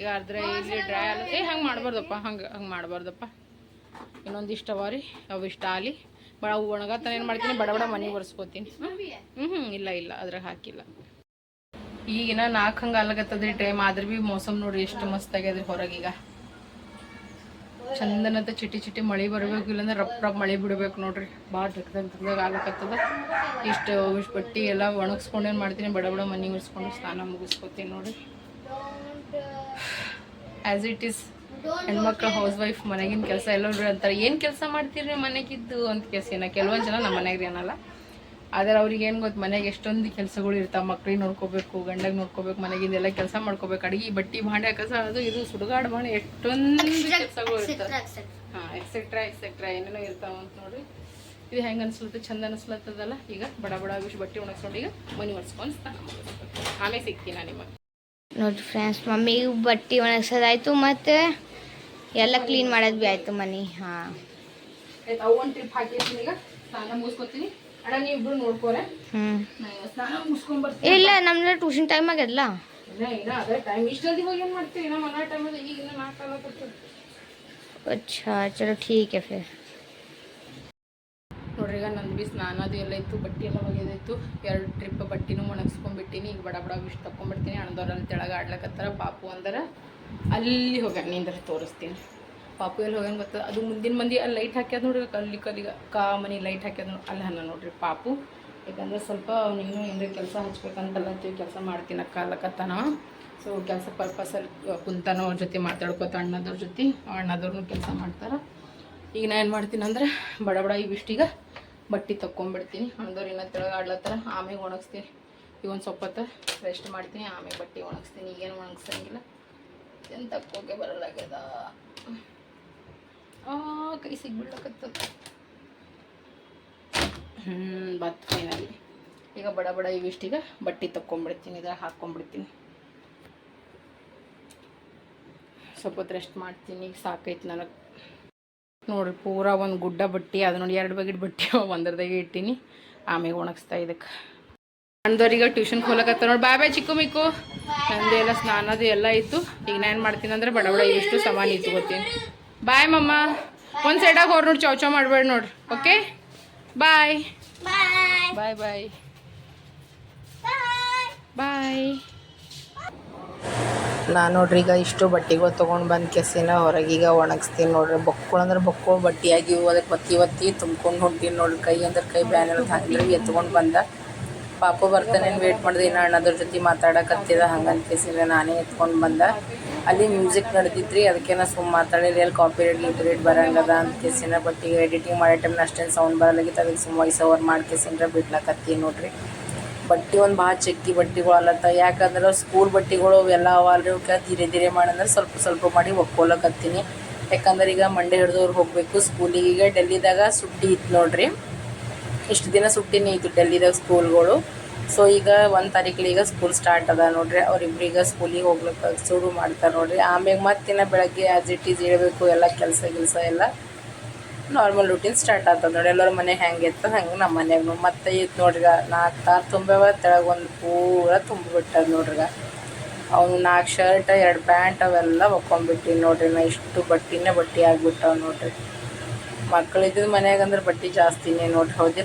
ಈಗ ಅರ್ಧ ಇಲ್ಲಿ ಡ್ರೈ ಆಗುತ್ತೆ ಹಂಗೆ ಮಾಡಬಾರ್ದಪ್ಪ, ಹಂಗೆ ಹಂಗೆ ಮಾಡಬಾರ್ದಪ್ಪ. ಇನ್ನೊಂದಿಷ್ಟು ಅವ ರೀ ಅವು ಇಷ್ಟ ಆಲಿ ಬಡ ಅವು ಒಣಗತ್ತಾನ ಏನು ಮಾಡ್ತೀನಿ, ಬಡ ಬಡ ಮನೆಗೆ ಒರೆಸ್ಕೋತೀನಿ. ಹ್ಞೂ ಹ್ಞೂ ಇಲ್ಲ ಇಲ್ಲ, ಅದ್ರಾಗ ಹಾಕಿಲ್ಲ. ಈಗಿನ ನಾಲ್ಕು ಹಂಗೆ ಅಲ್ಲಗತ್ತದ್ರಿ, ಟೈಮ್. ಆದ್ರೆ ಭೀ ಮೋಸಮ್ ನೋಡ್ರಿ, ಎಷ್ಟು ಮಸ್ತ್ ಆಗ್ಯದ್ರಿ ಹೊರಗೀಗ ಚಂದನಂತ ಚಿಟಿ ಚಿಟಿ ಮಳೆ ಬರಬೇಕು, ಇಲ್ಲಾಂದ್ರೆ ರಪ್ ರಪ್ ಮಳೆ ಬಿಡಬೇಕು ನೋಡ್ರಿ. ಭಾಳ ದಗ್ದಾಗ ಆಗ್ಲಕತ್ತದ. ಇಷ್ಟು ಇಷ್ಟು ಬಟ್ಟೆ ಎಲ್ಲ ಒಣಗಿಸ್ಕೊಂಡು ಏನು ಮಾಡ್ತೀನಿ, ಬಡ ಬಡ ಮನೆ ಒರೆಸ್ಕೊಂಡು ಸ್ನಾನ ಮುಗಿಸ್ಕೊತೀನಿ ನೋಡ್ರಿ. ಆ್ಯಸ್ ಇಟ್ ಈಸ್ ಹೆಣ್ಮಕ್ಳು ಹೌಸ್ ವೈಫ್ ಮನೆಗಿನ ಕೆಲಸ ಎಲ್ಲರೂ ಅಂತಾರೆ ಏನು ಕೆಲಸ ಮಾಡ್ತೀರಿ ಮನೆಗಿದ್ದು? ಅಂತ ಕೇಸಿನ ಕೆಲವೊಂದು ಜನ ನಮ್ಮ ಮನೆಗೆ ಏನಲ್ಲ ಆದ್ರೆ ಅವ್ರಿಗೆ ಏನು ಗೊತ್ತು ಮನೆಗೆ ಎಷ್ಟೊಂದು ಕೆಲಸಗಳು ಇರ್ತಾವೆ. ಮಕ್ಳಿಗೆ ನೋಡ್ಕೋಬೇಕು ಗಂಡಗೆ ನೋಡ್ಕೋಬೇಕು ಮನೆಗಿಂದ ಎಲ್ಲ ಕೆಲಸ ಮಾಡ್ಕೋಬೇಕು. ಅಡಿಗೆ ಬಟ್ಟೆ ಭಾಂಡೆ ಕೆಲಸ ಅದು ಇದು ಸುಡುಗಾಡು ಭಾಂಡೆ ಎಷ್ಟೊಂದು ಕೆಲಸಗಳು ಇರ್ತವೆ. ಹಾಂ ಎಕ್ಸೆಟ್ರಾ ಎಕ್ಸೆಟ್ರಾ ಏನೇನೋ ಇರ್ತಾವ ಅಂತ ನೋಡಿ ಇದು ಹೆಂಗೆ ಅನ್ಸ್ಲತ್ತ ಚಂದ ಅನಿಸ್ಲತ್ತದಲ್ಲ? ಈಗ ಬಡ ಬಡ ವಿಷ್ ಬಟ್ಟೆ ಒಣಗಿಸ್ಕೊಂಡು ಈಗ ಮನೆ ಒರೆಸ್ಕೊಂಡು ಸ್ನಾನ ಆಮೇಲೆ ಸಿಗ್ತೀನಿ ನಾನು ನಿಮಗೆ ನೋಡಿ ಫ್ರೆಂಡ್ಸ್ ಮಮ್ಮಿಗೆ ಬಟ್ಟೆ ಒಣಗಿಸೋದಾಯ್ತು ಮತ್ತು ಎಲ್ಲ ಕ್ಲೀನ್ ಮಾಡೋದು ಬಿ ಆಯ್ತು ಮನಿ ಹಾಂ. ಟ್ರಿಪ್ ಈಗ. ಸ್ನಾನ ಮುಗಿಸ್ಕೊತೀನಿ. ಹ್ಞೂ ಇಲ್ಲ ನಮ್ದು ಟ್ಯೂಷನ್ ಟೈಮ್ ಆಗ್ಯದಲ್ಲ ಚಲೋ ನೋಡ್ರಿ ಈಗ ನಂದು ಬಿ ಸ್ನಾನ ಅದು ಎಲ್ಲ ಇತ್ತು ಬಟ್ಟೆ ಎಲ್ಲ ಒಗೆದಿತ್ತು ಎರಡು ಟ್ರಿಪ್ ಬಟ್ಟಿನೂ ಒಣಗಿಸ್ಕೊಂಡ್ಬಿಟ್ಟಿನಿ ಈಗ ಬಡ ಬಡ ಇಷ್ಟು ತಕೊಂಡ್ಬಿಡ್ತೀನಿ ಅಣ್ಣದವ್ರಲ್ಲಿ ತೆಳಗ ಆಡ್ಲಕತ್ತಾರ ಪಾಪು ಅಂದ್ರೆ. ಅಲ್ಲಿ ಹೋಗ್ಯಾನ ನೀಂದ್ರೆ ತೋರಿಸ್ತೀನಿ. ಪಾಪು ಎಲ್ಲಿ ಹೋಗ್ಯಾನ ಗೊತ್ತದ ಅದು ಮುಂದಿನ ಮಂದಿ ಅಲ್ಲಿ ಲೈಟ್ ಹಾಕ್ಯಾದ ನೋಡ್ರಿ ಅಲ್ಲಿ ಕಲ್ಲಿಗೆ ಕಾ ಮನೆ ಲೈಟ್ ಹಾಕ್ಯದ ನೋಡಿ, ಅಲ್ಲಿ ಹನ್ನ ನೋಡ್ರಿ ಪಾಪು. ಯಾಕಂದ್ರೆ ಸ್ವಲ್ಪ ನೀನು ಏನಾರ ಕೆಲಸ ಹಚ್ಬೇಕಂತಲ್ಲ ಕೆಲಸ ಮಾಡ್ತೀನಿ ಅಕ್ಕ, ಅಲ್ಲಕತ್ತಾನ. ಸೊ ಕೆಲಸ ಪರ್ಪಸಲ್ಲಿ ಕುಂತಾನ ಅವ್ರ ಜೊತೆ ಮಾತಾಡ್ಕೊತ ಅಣ್ಣದವ್ರ ಜೊತೆ. ಅಣ್ಣದವ್ರನ್ನೂ ಕೆಲಸ ಮಾಡ್ತಾರೆ. ಈಗ ನಾ ಏನು ಮಾಡ್ತೀನಿ ಅಂದ್ರೆ, ಬಡ ಬಡ ಇವಿಷ್ಟೀಗ ಬಟ್ಟೆ ತಕ್ಕೊಂಬಿಡ್ತೀನಿ. ಅಣ್ಣದವ್ರು ಇನ್ನೂ ತೆಳಗ ಆಡ್ಲತ್ತಾರ ಆಮೇಲೆ ಒಣಗಿಸ್ತೀನಿ. ಈಗ ಒಂದು ಸ್ವಲ್ಪ ರೆಸ್ಟ್ ಮಾಡ್ತೀನಿ ಆಮೇಲೆ ಬಟ್ಟೆ ಒಣಗಿಸ್ತೀನಿ. ಈಗೇನು ಒಣಗಿಸಂಗಿಲ್ಲ. ಏನು ತಕ್ಕೋಕೆ ಬರಲಾಗ್ಯದ? ಕೈ ಸಿಗ್ಬಿಡ್ಲಕತ್ತು ಹ್ಞೂ ಬತ್ ಫೈನಲಿ ಈಗ ಬಡ ಬಡ ಇವಿಷ್ಟೀಗ ಬಟ್ಟೆ ತಕ್ಕೊಂಬಿಡ್ತೀನಿ ಇದ್ರಾಗ ಹಾಕ್ಕೊಂಬಿಡ್ತೀನಿ. ಸ್ವಲ್ಪ ಹೊತ್ತು ರೆಸ್ಟ್ ಮಾಡ್ತೀನಿ ಈಗ ಸಾಕೈತೆ ನನಗೆ. ನೋಡ್ರಿ ಪೂರಾ ಒಂದು ಗುಡ್ಡ ಬಟ್ಟಿ ಅದು ನೋಡಿ ಎರಡು ಬಗೆಟ್ ಬಟ್ಟೆ ಒಂದರದಾಗೆ ಇಟ್ಟೀನಿ. ಆಮೇಲೆ ಒಣಗಿಸ್ತಾ ಇದಕ್ಕೆ ಅಣ್ಣದವ್ರಿಗೆ ಟ್ಯೂಷನ್ ಹೋಲಕತ್ತ ನೋಡಿ. ಬಾಯ್ ಬಾಯ್ ಚಿಕ್ಕು ಮಿಕ್ಕು. ನಂದು ಎಲ್ಲ ಸ್ನಾನದು ಎಲ್ಲ ಇತ್ತು. ಈಗ ನಾನು ಏನು ಮಾಡ್ತೀನಿ ಅಂದ್ರೆ ಬಡ ಬಡ ಇಷ್ಟು ಸಾಮಾನು ಇಟ್ಕೋತೀನಿ ಬಾಯ್ ಮಮ್ಮ. ಒಂದು ಸೈಡಾಗ ಹೋರ್ ನೋಡಿ ಚೌ ಚೌ ಮಾಡಬೇಡ ನೋಡ್ರಿ ಓಕೆ? ಬಾಯ್. ಬಾಯ್. ಬಾಯ್ ಬಾಯ್. ನಾನು ನೋಡ್ರಿ ಈಗ ಇಷ್ಟು ಬಟ್ಟೆಗಳು ತೊಗೊಂಡು ಬಂದು ಕೆಸಿನ ಹೊರಗೀಗ ಒಣಗಿಸ್ತೀನಿ ನೋಡ್ರಿ. ಬೊಕ್ಕಳು ಅಂದ್ರೆ ಬೊಕ್ಕಳು ಬಟ್ಟೆ ಆಗಿವು ಅದಕ್ಕೆ ಒತ್ತಿ ಒತ್ತಿ ತುಂಬ್ಕೊಂಡು ಹೊಂಟೀನಿ ನೋಡ್ರಿ. ಕೈ ಅಂದ್ರೆ ಕೈ ಬ್ಯಾನರ್ ಹಾಕಿದ್ರಿ ಎತ್ಕೊಂಡು ಬಂದ. ಪಾಪು ಬರ್ತಾನೆ ವೇಟ್ ಮಾಡಿದೆ, ಇನ್ನು ಅಣ್ಣದ್ರ ಜೊತೆ ಮಾತಾಡಕತ್ತಿದ ಹಂಗಂತ ಕೇಸಿಂದ ನಾನೇ ಎತ್ಕೊಂಡು ಬಂದ. ಅಲ್ಲಿ ಮ್ಯೂಸಿಕ್ ನಡೆದಿದ್ರಿ ಅದಕ್ಕೆ ನಾ ಸುಮ್ಮ ಮಾತಾಡಿಲ್ಲ ಎಲ್ಲಿ ಕಾಪಿರೇಟ್ ಗಿಪಿರೇಟ್ ಬರಂಗದ ಅಂತ ಕೇಸಿನ ಬಟ್ ಈಗ ಎಡಿಟಿಂಗ್ ಮಾಡೋ ಟೈಮ್ ಅಷ್ಟೇನು ಸೌಂಡ್ ಬರಲಾಗಿತ್ತು, ಅದಕ್ಕೆ ಸುಮ್ಮ ವಾಯ್ಸ್ ಓವರ್ ಮಾಡಿ ಕೇಸಿಂದ್ರ ಬಿಡ್ಲಕತ್ತೀನಿ ನೋಡ್ರಿ. ಬಟ್ಟೆ ಒಂದು ಭಾಳ ಚಕ್ಕಿ ಬಟ್ಟೆಗಳು ಅಲ್ಲತ್ತ ಯಾಕಂದ್ರೆ ಸ್ಕೂಲ್ ಬಟ್ಟೆಗಳು ಅವೆಲ್ಲ ಅವಲ್ರಿ ಅವಕ್ಕೆ ಧೀರೆ ಧೀರೆ ಮಾಡಂದ್ರೆ ಸ್ವಲ್ಪ ಸ್ವಲ್ಪ ಮಾಡಿ ಒಕ್ಕೊಲಕತ್ತೀನಿ ಯಾಕಂದ್ರೆ ಈಗ ಮಂಡೆ ಹಿಡಿದವ್ರು ಹೋಗಬೇಕು ಸ್ಕೂಲಿಗೆ ಈಗ ಡೆಲ್ಲಿದಾಗ ಸುಟ್ಟಿ ಇತ್ತು ನೋಡ್ರಿ. ಇಷ್ಟು ದಿನ ಸುಟ್ಟಿನೇ ಇತ್ತು ಡೆಲ್ಲಿದಾಗ ಸ್ಕೂಲ್ಗಳು. ಸೊ ಈಗ ಒಂದು ತಾರೀಕಿಗೆ ಈಗ ಸ್ಕೂಲ್ ಸ್ಟಾರ್ಟ್ ಅದ ನೋಡ್ರಿ. ಅವ್ರಿಬ್ರಿಗೆ ಸ್ಕೂಲಿಗೆ ಹೋಗ್ಲಿಕ್ಕೆ ಶುರು ಮಾಡ್ತಾರೆ ನೋಡ್ರಿ. ಆಮ್ಯಾಗ ಮತ್ತಿನ ಬೆಳಗ್ಗೆ ಆ್ಯಸ್ ಇಟ್ ಈಸ್ ಇಡಬೇಕು ಎಲ್ಲ ಕೆಲಸ ಗಿಲ್ಸ ಎಲ್ಲ ನಾರ್ಮಲ್ ರೂಟೀನ್ ಸ್ಟಾರ್ಟ್ ಆಗ್ತದೆ ನೋಡಿ ಎಲ್ಲರ ಮನೆ ಹೆಂಗೆ ಇತ್ತು ಹಂಗೆ ನಮ್ಮ ಮನೆಯಾಗ ಮತ್ತೆ ಇತ್ತು ನೋಡ್ರಿಗ ನಾಲ್ಕು ತಾರು ತುಂಬವ ತೆಳಗೆ ಒಂದು ಪೂರ ತುಂಬಿಬಿಟ್ಟದ ನೋಡ್ರಿಗ. ಅವನು ನಾಲ್ಕು ಶರ್ಟ್ ಎರಡು ಪ್ಯಾಂಟ್ ಅವೆಲ್ಲ ಒಕ್ಕೊಂಬಿಟ್ಟಿನಿ ನೋಡ್ರಿ ನಾ. ಇಷ್ಟು ಬಟ್ಟಿನೇ ಬಟ್ಟೆ ಆಗ್ಬಿಟ್ಟವ ನೋಡ್ರಿ. ಮಕ್ಕಳಿದ್ದು ಮನ್ಯಾಗ ಅಂದ್ರೆ ಬಟ್ಟೆ ಜಾಸ್ತಿನೇ ನೋಡಿ ಹೌದು.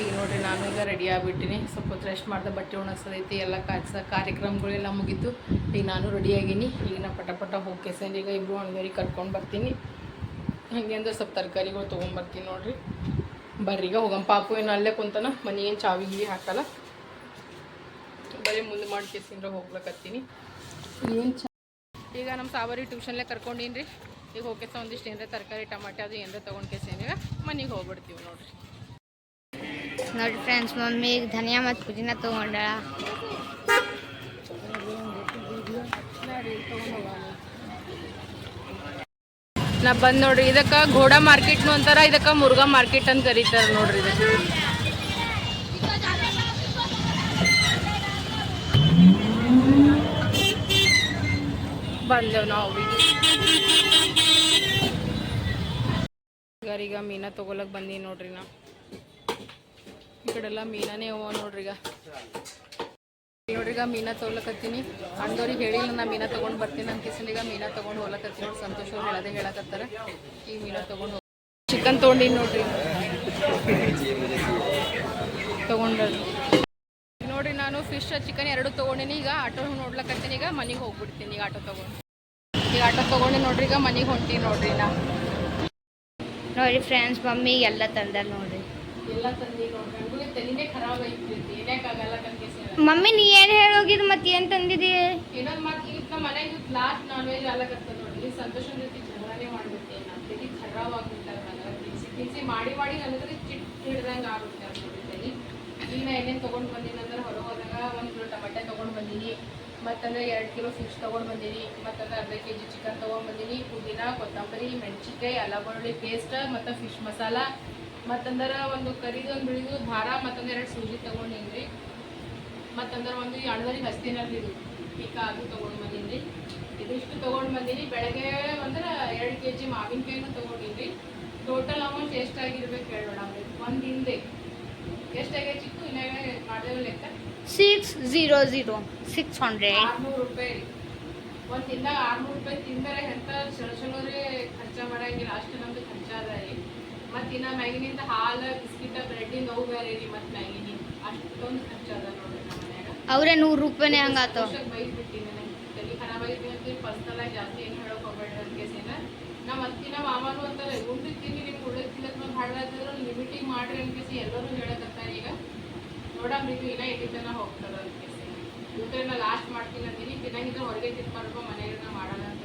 ಈಗ ನೋಡ್ರಿ ನಾನು ಈಗ ರೆಡಿ ಆಗಿಬಿಟ್ಟಿನಿ. ಸ್ವಲ್ಪ ಹೊತ್ತು ರೆಸ್ಟ್ ಮಾಡ್ದೆ ಬಟ್ಟೆ ಒಣಗ್ಸೋದೈತಿ ಎಲ್ಲ ಕಾಯ್ಸ ಕಾರ್ಯಕ್ರಮಗಳೆಲ್ಲ ಮುಗೀತು. ಈಗ ನಾನು ರೆಡಿ ಆಗೀನಿ. ಈಗ ನಾ ಪಟ ಪಟ ಹೋಗಿ ಕೆಸಂದು ಈಗ ಇಬ್ಬರು ಅಣ್ಣದವ್ರಿಗೆ ಕರ್ಕೊಂಡು ಬರ್ತೀನಿ. ಹಂಗೆ ಅಂದ್ರೆ ಸ್ವಲ್ಪ ತರಕಾರಿಗಳು ತೊಗೊಂಬರ್ತೀನಿ ನೋಡ್ರಿ. ಬರ್ರಿ ಈಗ ಹೋಗಂ ಪಾಪು ಏನು ಅಲ್ಲೇ ಕುಂತಾನ. ಮನೆ ಏನು ಚಾವಿ ಗಿವಿ ಹಾಕಲ್ಲ. ಬರೀ ಮುಂದೆ ಮಾಡಿ ಹೋಗ್ಲಕತ್ತೀನಿ. ಏನು ಚ ಈಗ ನಮ್ಮ ಸಾವರಿ ಟ್ಯೂಷನ್ಲೇ ಕರ್ಕೊಂಡೀನಿ ರೀ ಈಗ ಹೋಗಿ ಒಂದಿಷ್ಟು ಏನರ ತರಕಾರಿ ಟಮಾಟೆ ಅದು ಏನರ ತೊಗೊಂಡು ಕೇಸಿಂದ್ರ ಮನೆಗೆ ಹೋಗ್ಬಿಡ್ತೀವಿ ನೋಡ್ರಿ. ನೋಡಿ ಫ್ರೆಂಡ್ಸ್ ಮಮ್ಮಿ ಈಗ ಧನಿಯಾ ಮತ್ತು ಪುದೀನ ತೊಗೊಂಡ ನಾ ಬಂದು ನೋಡ್ರಿ ಇದಕ್ಕೆ ಘೋಡಾ ಮಾರ್ಕೆಟ್ನು ಅಂತಾರ ಇದಕ್ಕೆ ಮುರುಘಾ ಮಾರ್ಕೆಟ್ ಅಂತ ಕರೀತಾರೆ ನೋಡ್ರಿ ಇದಕ್ಕೆ. ಬಂದೆವು ನಾವು ಈಗ ಮೀನಾ ತಗೊಳಕ್ ಬಂದೀನಿ ನೋಡ್ರಿ ನಾ. ಈ ಕಡೆಲ್ಲ ಮೀನಾನೇ ಅವ ನೋಡ್ರಿ ಈಗ. ನೋಡ್ರಿ ಈಗ ಮೀನಾ ತೊಗೊಳಕತ್ತೀನಿ. ಅಣ್ಣವ್ರಿಗೆ ಹೇಳಿಲ್ಲ ನಾ ಮೀನಾ ತೊಗೊಂಡು ಬರ್ತೀನಿ ಅಂತ ಈಗ ಮೀನಾ ತೊಗೊಂಡು ಹೋಗ್ಲಕತ್ತೀನಿ ನೋಡಿ ಸಂತೋಷ ಅವ್ರು ಹೇಳೋದೇ ಹೇಳಕತ್ತಾರ. ಈಗ ಮೀನಾ ತೊಗೊಂಡು ಚಿಕನ್ ತೊಗೊಂಡಿನಿ ನೋಡ್ರಿ. ತೊಗೊಂಡ್ರಿ ನೋಡ್ರಿ ನಾನು ಫಿಶ್ ಚಿಕನ್ ಎರಡು ತೊಗೊಂಡಿನಿ. ಈಗ ಆಟೋ ನೋಡ್ಲಕತ್ತೀನಿ. ಈಗ ಮನೆಗೆ ಹೋಗ್ಬಿಡ್ತೀನಿ. ಈಗ ಆಟೋ ತಗೊಂಡು ಈಗ ಆಟೋ ತೊಗೊಂಡು ನೋಡ್ರಿ. ಈಗ ಮನೆಗೆ ಹೊಂಟೀನಿ ನೋಡ್ರಿ ನಾ. ನೋಡಿ ಫ್ರೆಂಡ್ಸ್ ಮಮ್ಮಿ ಎಲ್ಲ ತಂದ ನೋಡಿ ನೋಡ್ರಿ ಮಮ್ಮಿ ನೀ ಏನು ಹೇಳೋಗಿದ್ ಮತ್ತೆ ಏನು ತಂದಿದಿ? ಮಾಡಿ ಮಾಡಿ ನನಗೆ ಚಿಟ್ ಹಿಡ್ದಂಗೆ ಆಗುತ್ತೆ ಅಂತ ಹೇಳ್ತೀನಿ ಈಗ ಏನೇನು ತೊಗೊಂಡು ಬಂದೀನಿ ಅಂದ್ರೆ ಹೊರ ಹೋದಾಗ ಒಂದು ಟಮಾಟೆ ತೊಗೊಂಡು ಬಂದೀನಿ ಮತ್ತಂದ್ರೆ ಎರಡು ಕಿಲೋ ಫಿಶ್ ತೊಗೊಂಡು ಬಂದೀನಿ, ಮತ್ತಂದ್ರೆ ಅರ್ಧ ಕೆ ಜಿ ಚಿಕನ್ ತೊಗೊಂಡು ಬಂದೀನಿ, ಪುದೀನ, ಕೊತ್ತಂಬರಿ, ಮೆಣಸಿನ್ಕಾಯಿ, ಅಲ್ಲ ಬೆಳ್ಳುಳ್ಳಿ ಪೇಸ್ಟ್ ಮತ್ತು ಫಿಶ್ ಮಸಾಲ. ಮತ್ತಂದ್ರೆ ಒಂದು ಕರಿದು ಒಂದು ಬಿಳಿದು ದಾರ ಮತ್ತೊಂದು ಎರಡು ಸೂಜಿ ತೊಗೊಂಡೀನಿ ರೀ ಮತ್ತಂದ್ರೆ ಒಂದು ಎಣ್ಣದರಿಗೆ ಹಸ್ತಿನಲ್ಲಿ ಇದು ಪೀಕ ಅದು ತೊಗೊಂಡು ಬಂದೀನಿ. ಇದಿಷ್ಟು ತೊಗೊಂಡು ಬಂದೀನಿ. ಬೆಳಗ್ಗೆ ಅಂದ್ರೆ ಎರಡು ಕೆ ಜಿ ಮಾವಿನಕಾಯಿನೂ ತೊಗೊಂಡಿನಿ ಟೋಟಲ್ ಅಮೌಂಟ್ ಎಷ್ಟಾಗಿರ್ಬೇಕು ಹೇಳೋಣ ಒಂದು ಹಿಂದೆ. ಎಷ್ಟಾಗೈತೆ ಚಿಕ್ಕು? ಇನ್ನೇ ಮಾಡಿದ್ರೆ ಲೆಕ್ಕ? Six zero zero six hundred ಆರ್ನೂರು ರೂಪಾಯಿ. ಒಂದು ಆರ್ನೂರು ರೂಪಾಯಿ ತಿಂದರೆ ಎಂತ ಚಲೋ ಚಲೋರೇ ಖರ್ಚ ಮಾಡಂಗಿಲ್ಲ ಅಷ್ಟು ನಮ್ದು ಖರ್ಚ ಅದ ರೀ ಮತ್ತು ಇನ್ನು ಮ್ಯಾಗಿನಿಂದ ಹಾಲು ಬಿಸ್ಕಿಟ ಬ್ರೆಡ್ಡಿಂದ ಅವು ಬೇರೆ ರೀ ಮತ್ತು ಮ್ಯಾಗಿನಿ. ಅಷ್ಟೊಂದು ಖರ್ಚು ಅದ ನೋಡ್ರಿ ನಮ್ಮ ಮನ್ಯಾಗ. ಅವರೇ ನೂರು ರೂಪಾಯಿನೇ ಸಂತೋಷಕ್ಕೆ ಬೈದ್ಬಿಟ್ಟಿನಿ ನಂಗೆ. ತಲೆ ಖರಾಬ್ ಆಗೈತಿ ಅಂತ ಪರ್ಸನಲ್ ಆಗಿ ಜಾಸ್ತಿ ಏನು ಹೇಳಕ್ ಅಂತ ಕೇಸಿನ ನಮ್ಮ ಅತ್ತಿನ ಮಾಮನು ಅಂತಾರೆ ಉಂಡಿರ್ತೀನಿ ನಿಮ್ಗೆ ನಾವು ಭಾಳ ಆದ್ರೆ ಲಿಮಿಟಿಂಗ್ ಮಾಡ್ರಿ ಅನ್ಕೇಸಿ ಎಲ್ಲರೂ ಹೇಳಕತ್ತಾರೆ. ಇದು ಇನ್ನ ಎಲ್ಲಿ ಜನ ಹೋಗ್ತಾರೆ ಅಂತ ಇವತ್ತೇ ನಾ ಲಾಸ್ಟ್ ಮಾಡ್ತೀನಿ ಅಂತೀನಿ ತಿನ್ನಂಗಿದ್ರೆ ಹೊರಗೆ ತಿನ್ಬಾರ್ದು ಮನೆಯಾಗ ಮಾಡಲ್ಲ ಅಂತ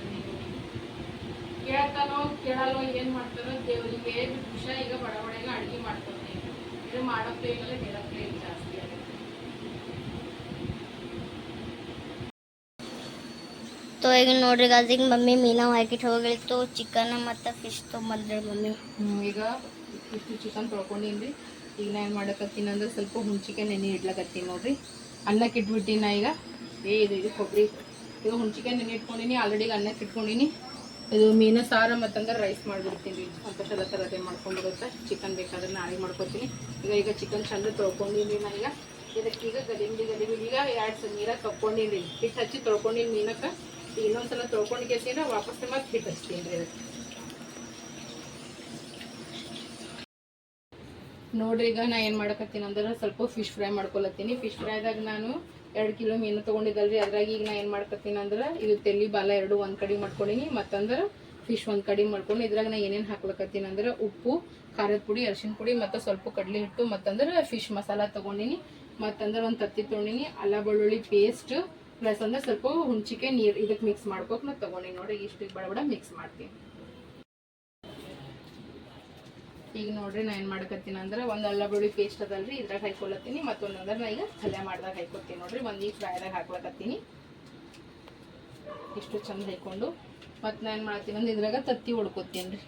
ಕೇಳ್ತಾನೋ ಕೇಳಲ್ಲೋ ಏನು ಮಾಡ್ತಾರೋ ದೇವರಿಗೆ ವಿಷ ಈಗ ಬಡ ಬಡಗ ಅಡುಗೆ ಮಾಡ್ಕೊತೀನಿ ಇದು ಮಾಡೋಕ್ಕೆ ಇಲ್ಲ ಹೇಳಕ್ಕೆ ಇಲ್ಲ ಜಾಸ್ತಿ ಆಗುತ್ತೆ. ತೋ ಈಗ ನೋಡ್ರಿ ಅದಕ್ಕೆ ಮಮ್ಮಿ ಮೀನಾ ಹಾಕಿಟ್ಟು ಹೋಗಿತ್ತು ಚಿಕನ್ ಮತ್ತು ಫಿಶ್ ತೊಗೊಂಬಂದ್ರಿ ಮಮ್ಮಿ. ಈಗ ಇಷ್ಟು ಚಿಕನ್ ತೊಳ್ಕೊಂಡಿನಿ ಈಗ ನಾ ಏನು ಮಾಡಕತ್ತೀನಿ ಅಂದ್ರೆ ಸ್ವಲ್ಪ ಹುಣ್ಚಿಕಾಯಿ ನೆನೆ ಇಡ್ಲಕತ್ತೀನಿ ನೋಡ್ರಿ. ಅನ್ನಕ್ಕೆ ಇಟ್ಬಿಟ್ಟಿನಿ ಈಗ. ಏ, ಇದು ಇದು ಕೊಬ್ಬರಿ. ಇದು ಹುಣ್ಚಿಕಾಯಿ ನೆನೆ ಇಟ್ಕೊಂಡಿನಿ ಆಲ್ರೆಡಿ ಅನ್ನಕ್ಕೆ ಇಟ್ಕೊಂಡಿನಿ. ಇದು ಮೀನು ಸಾರು ಮತ್ತಂದ್ರೆ ರೈಸ್ ಮಾಡಿಬಿಡ್ತೀನಿ. ಅದೇ ಥರದೇ ಮಾಡ್ಕೊಂಡ್ಬಿಡುತ್ತೆ ಚಿಕನ್ ಬೇಕಾದ್ರೆ ನಾಳೆ ಮಾಡ್ಕೊತೀನಿ. ಈಗ ಈಗ ಚಿಕನ್ ಚಂದ ತೊಳ್ಕೊಂಡಿನಿ ನಾ ಈಗ. ಇದಕ್ಕೆ ಈಗ ಗಲಿಂಬಿ ಗಲಿಂಬಿ ಈಗ ಎರಡು ನೀರಾಗ ತಕ್ಕೊಂಡಿನಿ ಹಿಟ್ಟು ಹಚ್ಚಿ ತೊಳ್ಕೊಂಡಿನಿ ಮೀನಕ್ಕೆ. ಈಗ ಇನ್ನೊಂದ್ಸಲ ತೊಳ್ಕೊಂಡು ಕೇಸಿನ ವಾಪಸ್ ಮತ್ತೆ ಹಿಟ್ಟು ಹಚ್ತೀನಿ ರೀ ಇದಕ್ಕೆ. ನೋಡ್ರಿ, ಈಗ ನಾ ಏನು ಮಾಡಕತ್ತೀನಿ ಅಂದ್ರೆ ಸ್ವಲ್ಪ ಫಿಶ್ ಫ್ರೈ ಮಾಡ್ಕೊಳತ್ತೀನಿ ಫಿಶ್ ಫ್ರೈದಾಗ ನಾನು ಎರಡು ಕಿಲೋ ಮೀನು ತೊಗೊಂಡಿದ್ದಲ್ರಿ. ಅದ್ರಾಗ ಈಗ ನಾ ಏನು ಮಾಡ್ಕತ್ತೀನಿ ಅಂದ್ರೆ ಇದು ತೆಲಿ ಬಾಲ ಎರಡು ಒಂದು ಕಡೆ ಮಾಡ್ಕೊಂಡಿನಿ, ಮತ್ತಂದ್ರೆ ಫಿಶ್ ಒಂದು ಕಡೆ ಮಾಡ್ಕೊಂಡು ಇದ್ರಾಗ ನಾ ಏನೇನು ಹಾಕ್ಲಕತ್ತೀನಿ ಅಂದ್ರೆ ಉಪ್ಪು, ಖಾರದ ಪುಡಿ, ಅರಿಶಿನ ಪುಡಿ, ಮತ್ತು ಸ್ವಲ್ಪ ಕಡಲೆ ಹಿಟ್ಟು, ಮತ್ತಂದ್ರೆ ಫಿಶ್ ಮಸಾಲ ತಗೊಂಡಿನಿ, ಮತ್ತಂದ್ರೆ ಒಂದು ತತ್ತಿ ತೊಗೊಂಡಿನಿ, ಅಲ್ಲ ಬೆಳ್ಳುಳ್ಳಿ ಪೇಸ್ಟ್ ಪ್ಲಸ್ ಅಂದ್ರೆ ಸ್ವಲ್ಪ ಹುಣ್ಚಿಕೆ ನೀರು ಇದಕ್ಕೆ ಮಿಕ್ಸ್ ಮಾಡ್ಕೋಕೆ ನಾ ತೊಗೊಂಡಿನಿ ನೋಡಿ ಇಷ್ಟು ಬಡ ಬಡ ಮಿಕ್ಸ್ ಮಾಡ್ತೀನಿ. ಈಗ ನೋಡ್ರಿ ನಾ ಏನು ಮಾಡ್ಕತ್ತೀನಿ ಅಂದ್ರೆ ಒಂದು ಅಲ್ಲ ಬೆಳ್ಳಿ ಪೇಸ್ಟ್ ಅದಲ್ರಿ, ಇದ್ರಾಗ ಹಾಕೊಳತ್ತೀನಿ ಮತ್ತೊಂದು ಅಂದ್ರೆ ನಾ ಈಗ ಪಲ್ಯ ಮಾಡ್ದಾಗ ಹಾಕೊತೀನಿ ನೋಡ್ರಿ, ಒಂದು ಈ ಫ್ರೈದಾಗ ಹಾಕ್ಲಕತ್ತೀನಿ ಇಷ್ಟು ಚಂದ ಹಾಕೊಂಡು ಮತ್ತು ನಾ ಏನು ಮಾಡ್ತೀನಿ ಅಂದ್ರೆ ಇದ್ರಾಗ ತತ್ತಿ ಹೊಡ್ಕೊತೀನಿ.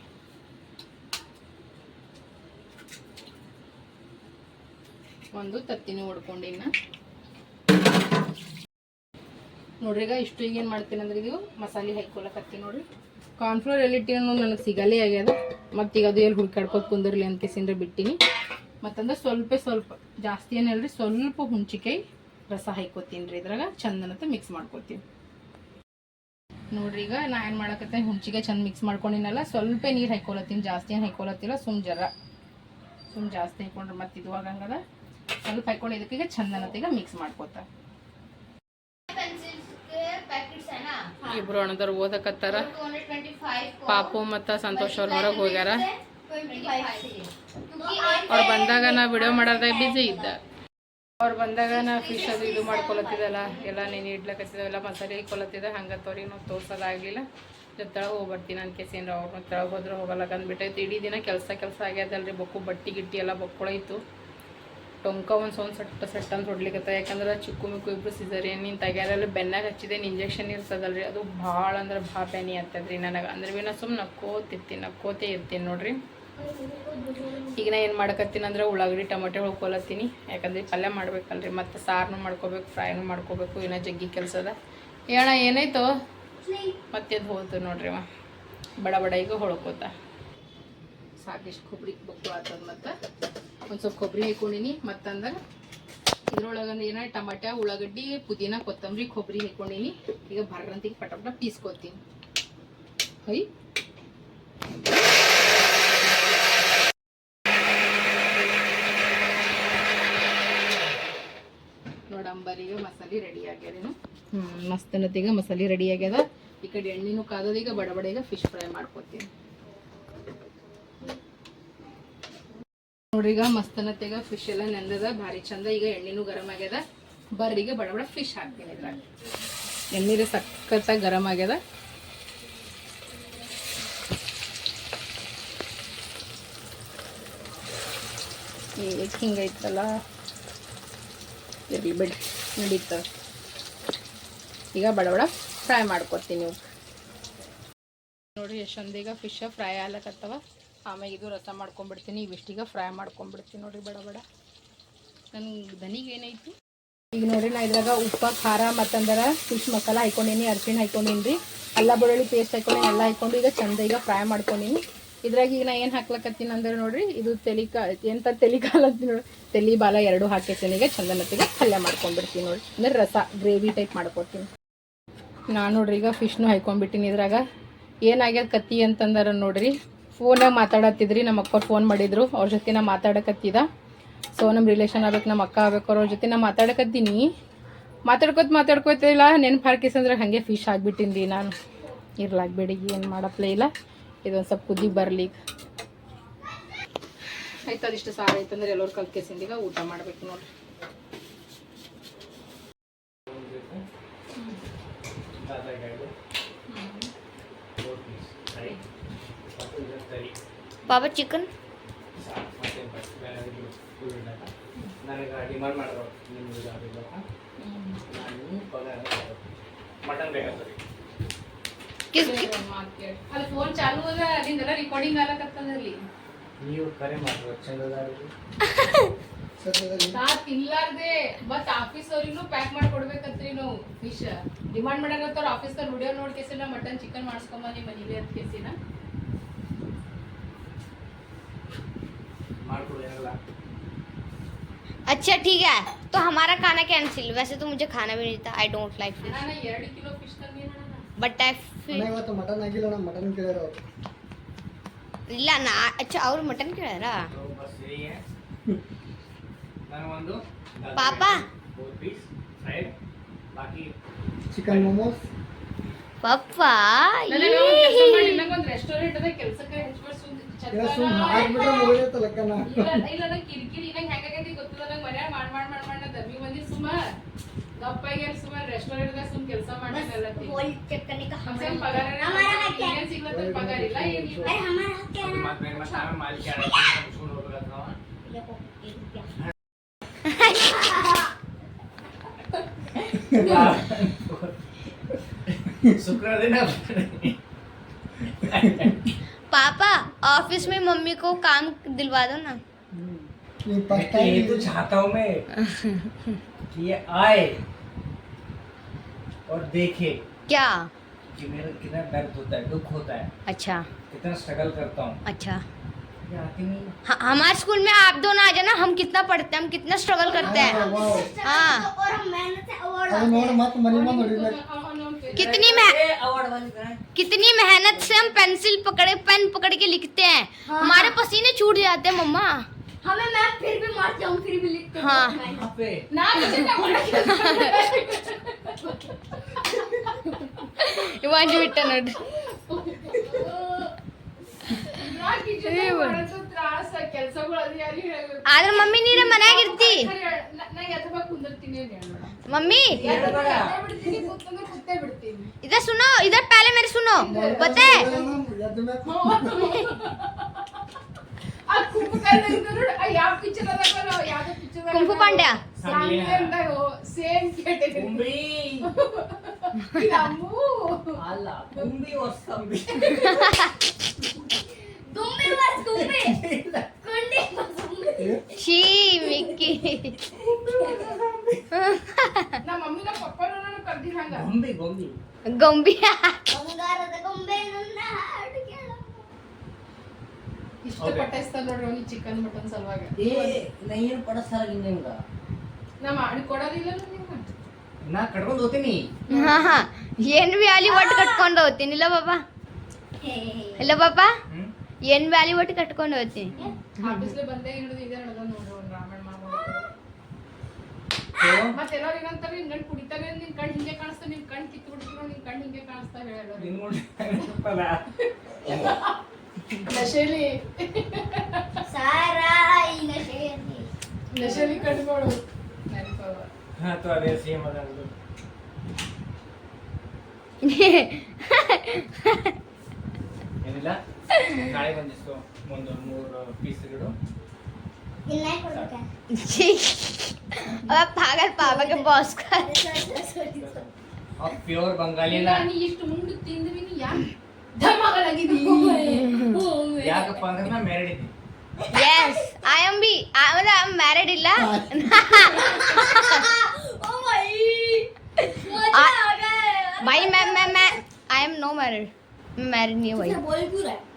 ಒಂದು ತತ್ತಿನೂ ಹೊಡ್ಕೊಂಡಿನ ನೋಡ್ರಿ ಈಗ ಇಷ್ಟು ಈಗ ಏನು ಮಾಡ್ತೀನಿ ಅಂದ್ರೆ ಇದು ಮಸಾಲೆ ಹಾಕೊಳಕತ್ತೀನಿ ನೋಡ್ರಿ. ಕಾರ್ನ್ಫ್ಲೋರ್ ಅನ್ನೋದು ನನಗೆ ಸಿಗಲೇ ಆಗ್ಯದ. ಮತ್ತು ಈಗ ಅದು ಎಲ್ಲಿ ಹುಡ್ಕಾಡ್ಕೊತ ಕುಂದಿರಲಿ ಅಂತ ಕೇಸಿಂದ್ರೆ ಬಿಟ್ಟಿನಿ. ಮತ್ತಂದ್ರೆ ಸ್ವಲ್ಪ ಸ್ವಲ್ಪ, ಜಾಸ್ತಿ ಏನಲ್ರಿ ಸ್ವಲ್ಪ ಹುಣ್ಚಿಕಾಯಿ ರಸ ಹಾಕೋತೀನಿ ರೀ ಇದ್ರಾಗ, ಚಂದನತ್ತ ಮಿಕ್ಸ್ ಮಾಡ್ಕೊತೀನಿ ನೋಡ್ರಿ ಈಗ ನಾ ಏನು ಮಾಡಕತ್ತೆ ಹುಣ್ಚಿಕಾಯಿ ಚಂದ ಮಿಕ್ಸ್ ಮಾಡ್ಕೊಂಡಿನಲ್ಲ, ಸ್ವಲ್ಪ ನೀರು ಹಾಕೊಳತ್ತೀನಿ ಜಾಸ್ತಿ ಏನು ಹಾಕೊಳತ್ತಿಲ್ಲ ಸುಮ್ ಜರ. ಸುಮ್ ಜಾಸ್ತಿ ಹಾಕೊಂಡ್ರೆ ಮತ್ತೆ ಇದು ಆಗಂಗದ ಸ್ವಲ್ಪ ಹಾಕೊಂಡು ಇದಕ್ಕೀಗ ಚಂದನತ್ತೀಗ ಮಿಕ್ಸ್ ಮಾಡ್ಕೊತ. ಇಬ್ರು ಅಣ್ಣದವ್ರು ಓದಕತ್ತಾರ. ಪಾಪು ಮತ್ತು ಸಂತೋಷ್ ಅವ್ರ ಹೊರಗೆ ಹೋಗ್ಯಾರ. ಅವ್ರು ಬಂದಾಗ ನಾ ವಿಡಿಯೋ ಮಾಡೋದಾಗ ಬಿಜಿ ಇದ್ದ. ಅವ್ರು ಬಂದಾಗ ನಾ ಫಿಶ್ ಅದು ಇದು ಮಾಡ್ಕೊಳತ್ತಿದ್ದಲ್ಲ ಎಲ್ಲ ನೀನು ಇಡ್ಲಕತ್ತಿದ್ದ ಎಲ್ಲ ಮಸಾಲೆ ಹಂಗೆ ಹಂಗತ್ತವ್ರಿಗೆ ನಾವು ತೋರ್ಸೋದಾಗಲಿಲ್ಲ. ಜೊತೆಗೆ ಹೋಗಿ ಬರ್ತೀನಿ ಕೇಸಿಂದ್ರ ಅವ್ರನ್ನ ತೆಳಗೆ ಹೋದ್ರೆ ಹೋಗಲ್ಲ ಅಂದ್ಬಿಟ್ಟೈತೆ ಇಡೀ ದಿನ ಕೆಲಸ ಕೆಲಸ ಆಗ್ಯದಲ್ರಿ ಬೊಕ್ಕು ಬಟ್ಟಿ ಗಿಟ್ಟಿ ಎಲ್ಲ ಬೊಕ್ಕೊಳೈತು ಟೊಂಕ ಒಂದು ಸೌಂಡ್ ಸಟ್ಟ ಸಟ್ ಅಂತ ಹೊಡ್ಲಿಕತ್ತ. ಯಾಕಂದ್ರೆ ಚಿಕ್ಕು ಮಿಕ್ಕು ಇಬ್ಬರು ಸಿಸರಿಯನ್ ನೀನು ತೆಗ್ಯಾರಲ್ಲ ಬೆನ್ನಾಗ ಹಚ್ಚಿದೇನು ಇಂಜೆಕ್ಷನ್ ಇರ್ತದಲ್ರಿ. ಅದು ಭಾಳ ಅಂದ್ರೆ ಭಾಳ ಬ್ಯಾನಿ ಆಗ್ತದ್ರಿ ನನಗೆ. ಅಂದ್ರೆ ಭೀ ನಾ ಸುಮ್ಮನೆ ನಕ್ಕೋತಿರ್ತೀನಿ, ನಕ್ಕೋತೇ ಇರ್ತೀನಿ ನೋಡ್ರಿ. ಈಗ ನಾ ಏನು ಮಾಡ್ಕತ್ತೀನಿ ಅಂದ್ರೆ ಉಳ್ಳಾಗಡ್ಡಿ, ಟೊಮೆಟೊ ಹೊಳ್ಕೊಳತ್ತೀನಿ ಯಾಕಂದ್ರೆ ಪಲ್ಯ ಮಾಡ್ಬೇಕಲ್ರಿ. ಮತ್ತು ಸಾರನು ಮಾಡ್ಕೋಬೇಕು, ಫ್ರೈನು ಮಾಡ್ಕೋಬೇಕು. ಏನೋ ಜಗ್ಗಿ ಕೆಲಸ ಅದ. ಹೇಳ ಏನಾಯ್ತು? ಮತ್ತೆ ಅದು ಹೋಯ್ತು ನೋಡ್ರಿ ಅವ. ಬಡ ಬಡ ಈಗ ಹೊಳ್ಕೋತ. ಸಾಕಿಷ್ಟು ಕೊಬ್ಬರಿ ಬುಕ್ಕು ಆಗ್ತದ ಮತ್ತು. ಒಂದು ಸ್ವಲ್ಪ ಕೊಬ್ಬರಿ ಹಾಕೊಂಡಿನಿ ಮತ್ತಂದ್ರೆ ಇದ್ರೊಳಗಂದ್ರೆ ಏನ ಟಮಾಟ ಉಳ್ಳಾಗಡ್ಡಿ ಪುದೀನ ಕೊತ್ತಂಬರಿ ಕೊಬ್ಬರಿ ಹಾಕೊಂಡಿನಿ ಈಗ ಬರ್ರಂತಿಗೆ ಪಟ ಪಟ ಪೀಸ್ಕೊತೀನಿ. ಹೈ. ನೋಡಂಬರಿಗೆ ಮಸಾಲೆ ರೆಡಿ ಆಗ್ಯದೇನು. ಹ್ಞೂ ಮಸ್ತನತ್ತೀಗ ಮಸಾಲೆ ರೆಡಿ ಆಗ್ಯದ. ಈ ಕಡೆ ಎಣ್ಣೆನೂ ಕಾದದ ಈಗ ಬಡ ಬಡ ಈಗ ಫಿಶ್ ಫ್ರೈ ಮಾಡ್ಕೊತೀನಿ. ನೋಡ್ರಿ, ಈಗ ಮಸ್ತನತೆಗ ಫಿಶ್ ಎಲ್ಲ ನೆಂದದ, ಭಾರಿ ಚಂದ. ಈಗ ಎಣ್ಣೆನೂ ಗರಂ ಆಗ್ಯದ. ಬರ್ರಿ ಈಗ ಬಡ ಬಡ ಫಿಶ್ ಹಾಕ್ತೀನಿ ಇದ್ರಾಗ. ಎಣ್ಣೀರು ಸಖತ್ತಾಗಿ ಗರಂ ಆಗ್ಯದ. ಹಿಂಗೈತಲ್ಲ. ಇರಲಿ ಬಿಡಿ ನಡೀತದ. ಈಗ ಬಡ ಬಡ ಫ್ರೈ ಮಾಡ್ಕೊತೀನಿ ನೋಡ್ರಿ ನೋಡಿ ಎಷ್ಟೊಂದೀಗ ಫಿಶ್ ಫ್ರೈ ಆಗ್ಲಕತ್ತವ. ಆಮೇಲೆ ಇದು ರಸ ಮಾಡ್ಕೊಂಡ್ಬಿಡ್ತೀನಿ ಇವಿಷ್ಟೀಗ ಫ್ರೈ ಮಾಡ್ಕೊಂಡ್ಬಿಡ್ತೀನಿ ನೋಡ್ರಿ ಬಡ ಬಡ. ನನಗೆ ದನಿಗೆ ಏನೈತಿ ಈಗ ನೋಡ್ರಿ, ನಾ ಇದ್ರಾಗ ಉಪ್ಪ, ಖಾರ ಮತ್ತಂದ್ರೆ ಫಿಶ್ ಮಸಾಲ ಹಾಕೊಂಡೀನಿ ಅರ್ಶಿಣ ಹಾಕೊಂಡೀನಿ ರೀ ಅಲ್ಲ ಬೆಳ್ಳುಳ್ಳಿ ಪೇಸ್ಟ್ ಹಾಕೊಂಡೀನಿ ಎಲ್ಲ ಹಾಕೊಂಡು ಈಗ ಚಂದ ಈಗ ಫ್ರೈ ಮಾಡ್ಕೊಂಡೀನಿ. ಇದ್ರಾಗ ಈಗ ನಾ ಏನು ಹಾಕ್ಲಕತ್ತೀನಿ ಅಂದ್ರೆ ನೋಡ್ರಿ, ಇದು ತೆಲಿ ಕಾ ಎಂತ ತೆಲಿ ಕಾಲ ಅಂತೀನಿ ನೋಡಿ ತೆಲಿ ಬಾಲ ಎರಡು ಹಾಕಿರ್ತೀನಿ ಈಗ ಚಂದನತ್ತಿಗೆ ಪಲ್ಯ ಮಾಡ್ಕೊಂಡ್ಬಿಡ್ತೀನಿ ನೋಡಿ ಅಂದ್ರೆ ರಸ ಗ್ರೇವಿ ಟೈಪ್ ಮಾಡ್ಕೊತೀನಿ ನಾನು ನೋಡ್ರಿ ಈಗ ಫಿಶ್ನು ಹಾಕೊಂಡ್ಬಿಟ್ಟಿನಿ ಇದ್ರಾಗ. ಏನಾಗ್ಯದ ಕತ್ತಿ ಅಂತಂದಾರ ನೋಡ್ರಿ ಫೋನಾಗ ಮಾತಾಡತ್ತಿದ್ರಿ ನಮ್ಮ ಅಕ್ಕವ್ರು ಫೋನ್ ಮಾಡಿದ್ರು. ಅವ್ರ ಜೊತೆ ನಾ ಮಾತಾಡಕತ್ತಿದ. ಸೊ ನಮ್ಮ ರಿಲೇಷನ್ ಆಗ್ಬೇಕು ನಮ್ಮ ಅಕ್ಕ ಆಗ್ಬೇಕು, ಅವ್ರ ಜೊತೆ ನಾ ಮಾತಾಡಕತ್ತೀನಿ. ಮಾತಾಡ್ಕೋತ ಮಾತಾಡ್ಕೋತಿಲ್ಲ ನೆನ್ಪು ಹಾಕಿಸಂದ್ರೆ ಹಾಗೆ ಫಿಶ್ ಆಗಿಬಿಟ್ಟಿನಿ ನಾನು. ಇರ್ಲಾಗ್ಬೇಡಿ ಏನು ಮಾಡಪ್ಲೇ ಇಲ್ಲ. ಇದೊಂದು ಸ್ವಲ್ಪ ಕುದ್ದಿ ಬರ್ಲಿ ಆಯ್ತು ಅದಿಷ್ಟು ಸಾರು ಆಯ್ತಂದ್ರೆ ಎಲ್ಲರೂ ಕಲ್ಕೆಸಿಂದಿಗ ಊಟ ಮಾಡ್ಬೇಕು ನೋಡ್ರಿ. ಬಾಬಾ ಚಿಕನ್ ನನಗೆ ಡಿಮಾಂಡ್ ಮಾಡಿದ್ರು ನಿಮ್ಗೆ ಇದಾಗಿಲ್ಲ ನಾನು ಪಗಾರ ಮಟನ್ ಬೇಕಾಗ್ತದೆ ಕಿಸ್ ಅಲ್ಲಿ. ಫೋನ್ ಚಾಲು ಅದ ಅದಿಂದೆಲ್ಲ ರೆಕಾರ್ಡಿಂಗ್ ಆಗಕತ್ತದಲ್ಲಿ ನೀವು ಕರೆ ಮಾಡ್ರಿ ಚಂದದಾರಿಗೆ ನಾ ತಿನ್ಲಾರ್ದೆ ಆಫೀಸ್ ಅವ್ರಿಗೂ ಪ್ಯಾಕ್ ಮಾಡಿ ಕೊಡ್ಬೇಕಂತ್ರಿ ನಾವು fish demand video mutton chicken ಮಾಡಿಸ್ಕೊಂಬನಿ ಮನಿಲಿ ಅಂತ ಕೇಸಿನ. अच्छा ठीक है तो हमारा खाना कैंसिल वैसे तो मुझे खाना भी नहीं था आई डोंट लाइक फिश ನಾನು ಎರಡು ಕಿಲೋ ಫಿಶ್ ತಂದಿ बट आई ಅಣ್ಣ ಇವತ್ತು ಮಟನ್ ಆಗಿಲ್ಲ ನಾ ಮಟನ್ ಕೇಳ್ಯಾರ ಅವ್ರು ಇಲ್ಲ ನಾ अच्छा ಅವ್ರು ಮಟನ್ ಕೇಳ್ಯಾರಾ तो बस यही है ನನಗೊಂದು ಪಾಪ. ಫೋರ್ ಪೀಸ್ ಫ್ರೈಡ್ ಬಾಕಿ ಚಿಕನ್ ಮೊಮೋಸ್ ಪಪ್ಪ ನಂಗೊಂದು ರೆಸ್ಟೋರೆಂಟ್ ಅದ ಕೆಲ್ಸಕ್ಕೆ ಹೆಚ್ಬಿಡ್ಸು ಇಲ್ಲ ಸುಮ್ ಹಾಕ್ಬಿಟ್ರೆ ಮುಗಿದೈತೆ ಲೆಕ್ಕನ ಇಲ್ಲ ಇಲ್ಲ ನಂಗೆ ಕಿರಿಕಿರಿ ನಂಗೆ ಹೆಂಗಾಗೈತಿ ಗೊತ್ತಿಲ್ಲ ನಂಗೆ ಮನ್ಯಾಗ ಮಾಡ್ ಮಾಡ್ ಮಾಡ್ ಮಾಡ್ ದಮ್ಮಿ ಮಂದಿ ಸುಮ್ಮ ಗಪ್ಪಾಗಿ ಸುಮ್ಮ ರೆಸ್ಟೋರೆಂಟ್ದಾಗ ಸುಮ್ ಕೆಲಸ ಮಾಡ್ತಿಲ್ಲ ಚಕ್ಕನೆ का ನಮ್ಗೇನ್ ಪಗಾರ ಏನ್ ಸಿಗ್ಲತ್ತ ಪಗಾರ ಇಲ್ಲ ಏನಿಲ್ಲ ಅದು ऑफ़िस में मम्मी को काम दिलवा दो ना। ये पता तो ये तो चाहता हूँ मैं कि ये आए और देखे क्या? कि मेरा कितना दर्द होता है दुख होता है। अच्छा। कितना स्ट्रगल करता हूँ। अच्छा। हमारे स्कूल में आप दोनों आ जाना हम कितना पढ़ते हैं हम कितना स्ट्रगल करते हैं। हाँ, हाँ। कितनी कितनी मेहनत से हम पेंसिल पकड़े पेन पकड़ के लिखते हैं। हाँ। हमारे पसीने छूट जाते हैं मम्मा। हमें मैं फिर भी मार जाऊँ फिर भी लिखते हाँ। ना ಆದ್ರೆ ಮಮ್ಮಿ ನೀರ ಮನ್ಯಾಗ ಇರ್ತಿ ಮಮ್ಮಿ ಇದ ಸುನೋ ಇದ ಪ್ಯಾಲೆ ಮೇರೆ ಸುನೋ ಗೊತ್ತೇ ಕುಂಕು ಪಾಂಡ್ಯ ಅಲ್ಲ ಶೀ ಮಿಕ್ಕಿ ಇಷ್ಟ ಇಷ್ಟಪಟ್ಟಿಸ್ತಾರ ನೋಡ್ರಿ ಅವ್ನಿಗೆ ಚಿಕನ್ ಮಟನ್ ಸಲುವಾಗಿ. ನೀರು ಕೊಡಿಸ್ತಾರ ನಿಮ್ಗ ನಾ ಮಾಡಿ ಕೊಡೋದಿಲ್ಲ ನಾ ಕಟ್ಕೊಂಡು ಹೋಗ್ತೀನಿ. ಹಾ ಬಿ ಅಲ್ಲಿ ಒಟ್ಟು ಕಟ್ಕೊಂಡು ಹೋಗ್ತೀನಿ? ಇಲ್ಲ ಬಾಬಾ. ಇಲ್ಲ ಬಾಬಾ. ಏನ್ ವ್ಯಾಲ್ಯೂ ಒಟ್ಟು ಕಟ್ಕೊಂಡು ಹೋಗ್ತೀನಿ. ಏನಿಲ್ಲ? ನಾಳೆ ಬಂದಿಸ್ತು ಒಂದು ಮೂರು ಪೀಸ್ ಇಡು ಇನ್ನ ಕೊಡ್ಬೇಕಾ ಛೀ. अब पागल पापा के बॉस का ಪ್ಯೂರ್ ಬಂಗಾಳಿನ ಇಲ್ಲ ನೀ ಇಷ್ಟು ಮುಂದೆ ತಿಂದ್ವಿ ನೀ ಯಾಕೆ ಧಮಾಗಲಾಗಿದ್ದೀ ಯಾಕಪ್ಪ ಅಂದ್ರೆ ನಾ ಮ್ಯಾರಿಡ್ ಇದ್ದೀನಿ yes i am be i am I am married ಇಲ್ಲ ओ भाई मजा आ- आ गया भाई मैं मैं मैं आई एम नो मैरिड मैं मैरिड नहीं हूँ भाई बोल क्यों रहा है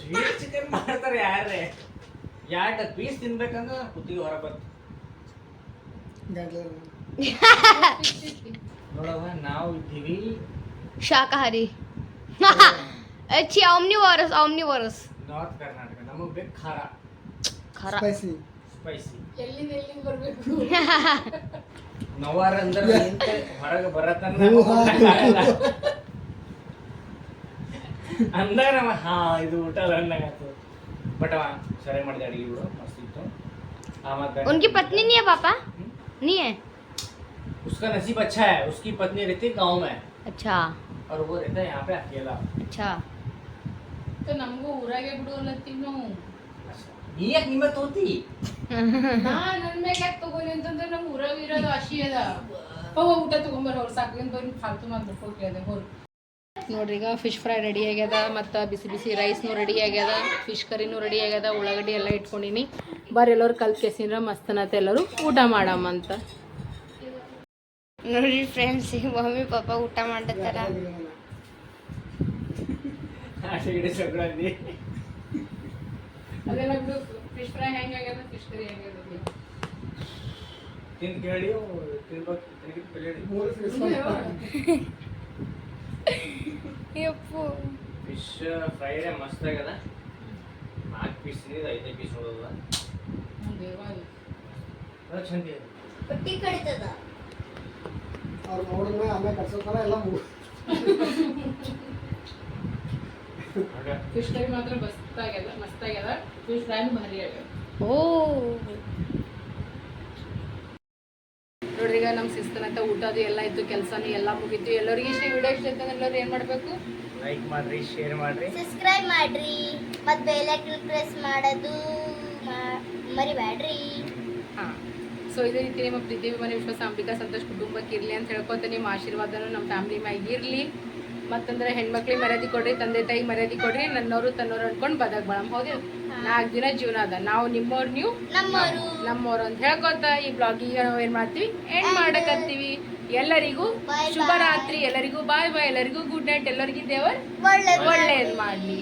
ಸ್ವೀಟ್ ಚಿಕನ್ ಮಾಡ್ತಾರೆ ಯಾರೇ ಎರಡು ಪೀಸ್ ತಿನ್ಬೇಕಂದ್ರೆ ಕುತ್ತಿಗೆ ಹೊರ ಬರ್ತು ನೋಡವ ನಾವು ಇದ್ದೀವಿ ಶಾಕಾಹಾರಿ ಅಚ್ಚಿ omnivores omnivores north Karnataka ನಮಗೆ ಬೇಕು ಖಾರ ಖಾರ ಸ್ಪೈಸಿ ಸ್ಪೈಸಿ ಎಲ್ಲಿಂದ ಎಲ್ಲಿಂದ ಬರಬೇಕು ನವಾರ ಅಂದ್ರೆ ಹೊರಗೆ ಬರತನ ಅಂದಾಗ ನಮ್ಮ ಹಾ ಇದು ಊಟ ಅಂದಂಗಾಯ್ತು ಬಟ್ ಅವ ಸರಿ ಮಾಡಿದೆ ಅಡಿಗೆ ಬಿಡು ಮಸ್ತ್ ಇತ್ತು आमद का- उनकी पत्नी नहीं है पापा नहीं है उसका नसीब अच्छा है उसकी पत्नी रहती है गाँव में अच्छा और वो रहता है यहाँ पे अकेला अच्छा ನಮಗೂ ಊರಾಗೆ ಬಿಡು ಅಲ್ಲತ್ತೀವಿ ನಾವು ನೀ ಯಾಕೆ ನಿಮ್ಮತ್ ಹೋತಿ ನಾ ನನ್ ಮ್ಯಾಗ ಯಾಕೆ ತಗೋಲಿ ಅಂತಂದ್ರೆ ನಮ್ ಊರಾಗ ಇರೋದು ಅಶಿ ಅದ ಹೋಗ ಊಟ ತಗೊಂಬರ್ ಅವ್ರು ಸಾಕ್ಲಿಂದ ಬರೀ ಫಾಲ್ತು ಮಾಡ್ಬಿಟ್ಟು ಕೇಳಿದೆ ಹೋರ್ ನೋಡ್ರಿ ಈಗ ಫಿಶ್ ಫ್ರೈ ರೆಡಿ ಆಗ್ಯದ ಮತ್ತು ಬಿಸಿ ಬಿಸಿ ರೈಸ್ನೂ ರೆಡಿ ಆಗ್ಯದ ಫಿಶ್ ಕರಿನೂ ರೆಡಿ ಆಗ್ಯದ ಉಳ್ಳಾಗಡ್ಡಿ ಎಲ್ಲ ಇಟ್ಕೊಂಡಿನಿ. ಬರ್ರಿ ಎಲ್ಲರೂ ಕಲ್ತ್ ಕೆಸಿಂದ್ರ ಮಸ್ತನತ್ತ ಎಲ್ಲರೂ ಊಟ ಮಾಡಮ್ಮ ಅಂತ. ನೋಡ್ರಿ ಫ್ರೆಂಡ್ಸ್ ಮಮ್ಮಿ ಪಾಪ ಊಟ ಮಾಡತ್ತಾರ ಫಿಶ್ ಫ್ರೈ ಹೆಂಗಾಗ್ಯದ ಫಿಶ್ ಕರಿ ಹೆಂಗಾಗ್ಯದ ತಿಂದು ಕೇಳಿ ತಿನ್ಬೇಕು ತಿನ್ನಿಕ್ಕೆ ಬೇಡಿ ಮೂರು fish ಯಪ್ಪು. ಫಿಶ್ ಫ್ರೈಡೆ ಮಸ್ತ್ ಆಗ್ಯದ ನಾಲ್ಕು ಪೀಸ್ ಇದೆ ಐದನೇ ಪೀಸ್ ನೋಡೋದ ಚಂದ ಕಡಿತದ ಅವ್ರು ನೋಡಿದ್ಮೇಲೆ ಆಮೇಲೆ ಕಟ್ಸೋತಾರ ಎಲ್ಲ ಮುಗು. ಫಿಶ್ ಫ್ರೈ ಮಾತ್ರ ಮಸ್ತಾಗ್ಯದ ಮಸ್ತಾಗ್ಯದ. ಫಿಶ್ ಫ್ರೈನು ಭಾರಿ ಆಗ್ಯದ. ಓ. ಈಗ ನಮ್ಮ ಊಟ ಊಟದು ಎಲ್ಲ ಇತ್ತು ಕೆಲಸನೂ ಎಲ್ಲ ಮುಗೀತು. ಎಲ್ಲರಿಗೂ ಇಷ್ಟ ವಿಡಿಯೋ ಇಷ್ಟ ಏನ್ ಎಲ್ಲರೂ ಏನು ಮಾಡಬೇಕು? ಲೈಕ್ ಮಾಡ್ರಿ ಶೇರ್ ಮಾಡ್ರಿ. ಸಬ್ಸ್ಕ್ರೈಬ್ ಮಾಡ್ರಿ. ಮತ್ತು ಬೆಲ್ ಐಕನ್ ಪ್ರೆಸ್ ಮಾಡೋದು ಮರಿಬೇಡ್ರಿ ಹಾಂ. ಸೊ ಇದೇ ರೀತಿ ನಿಮ್ಮ ಪ್ರೀತಿ ಮನೆ ವಿಶ್ವಾಸ ಅಂಬಿಕಾ ಸಂತೋಷ್ ಕುಟುಂಬಕ್ಕೆ ಇರಲಿ ಅಂತ ಹೇಳ್ಕೊತ ನಿಮ್ಮ ಆಶೀರ್ವಾದನೂ ನಮ್ಮ ಫ್ಯಾಮಿಲಿ ಮ್ಯಾಗ ಇರಲಿ ಮತ್ತಂದ್ರೆ ಹೆಣ್ಮಕ್ಳಿಗೆ ಮರ್ಯಾದೆ ಕೊಡ್ರಿ ತಂದೆ ತಾಯಿ ಮರ್ಯಾದೆ ಕೊಡ್ರಿ ನನ್ನವರು ತನ್ನೋರು ಅನ್ಕೊಂಡು ಬದಕ್ ಬಾಳಮ್ ಹೌದು ನಾಲ್ಕು ದಿನ ಜೀವನ ಅದ. ನಾವು ನಿಮ್ಮವ್ರು ನೀವು ನಮ್ಮವರು ಅಂತ ಹೇಳ್ಕೊತ ಈ ಬ್ಲಾಗಿಂಗ್ ನಾವು ಏನ್ ಮಾಡ್ತೀವಿ? ಎಂಡ್ ಮಾಡಕತ್ತೀವಿ. ಎಲ್ಲರಿಗೂ ಶುಭರಾತ್ರಿ ಶುಭ ರಾತ್ರಿ ಎಲ್ಲರಿಗೂ ಬಾಯ್ ಬಾಯ್ ಎಲ್ಲರಿಗೂ ಗುಡ್ ನೈಟ್ ಎಲ್ಲರಿಗೂ ದೇವರ್ ಒಳ್ಳೇದು ಮಾಡಲಿ.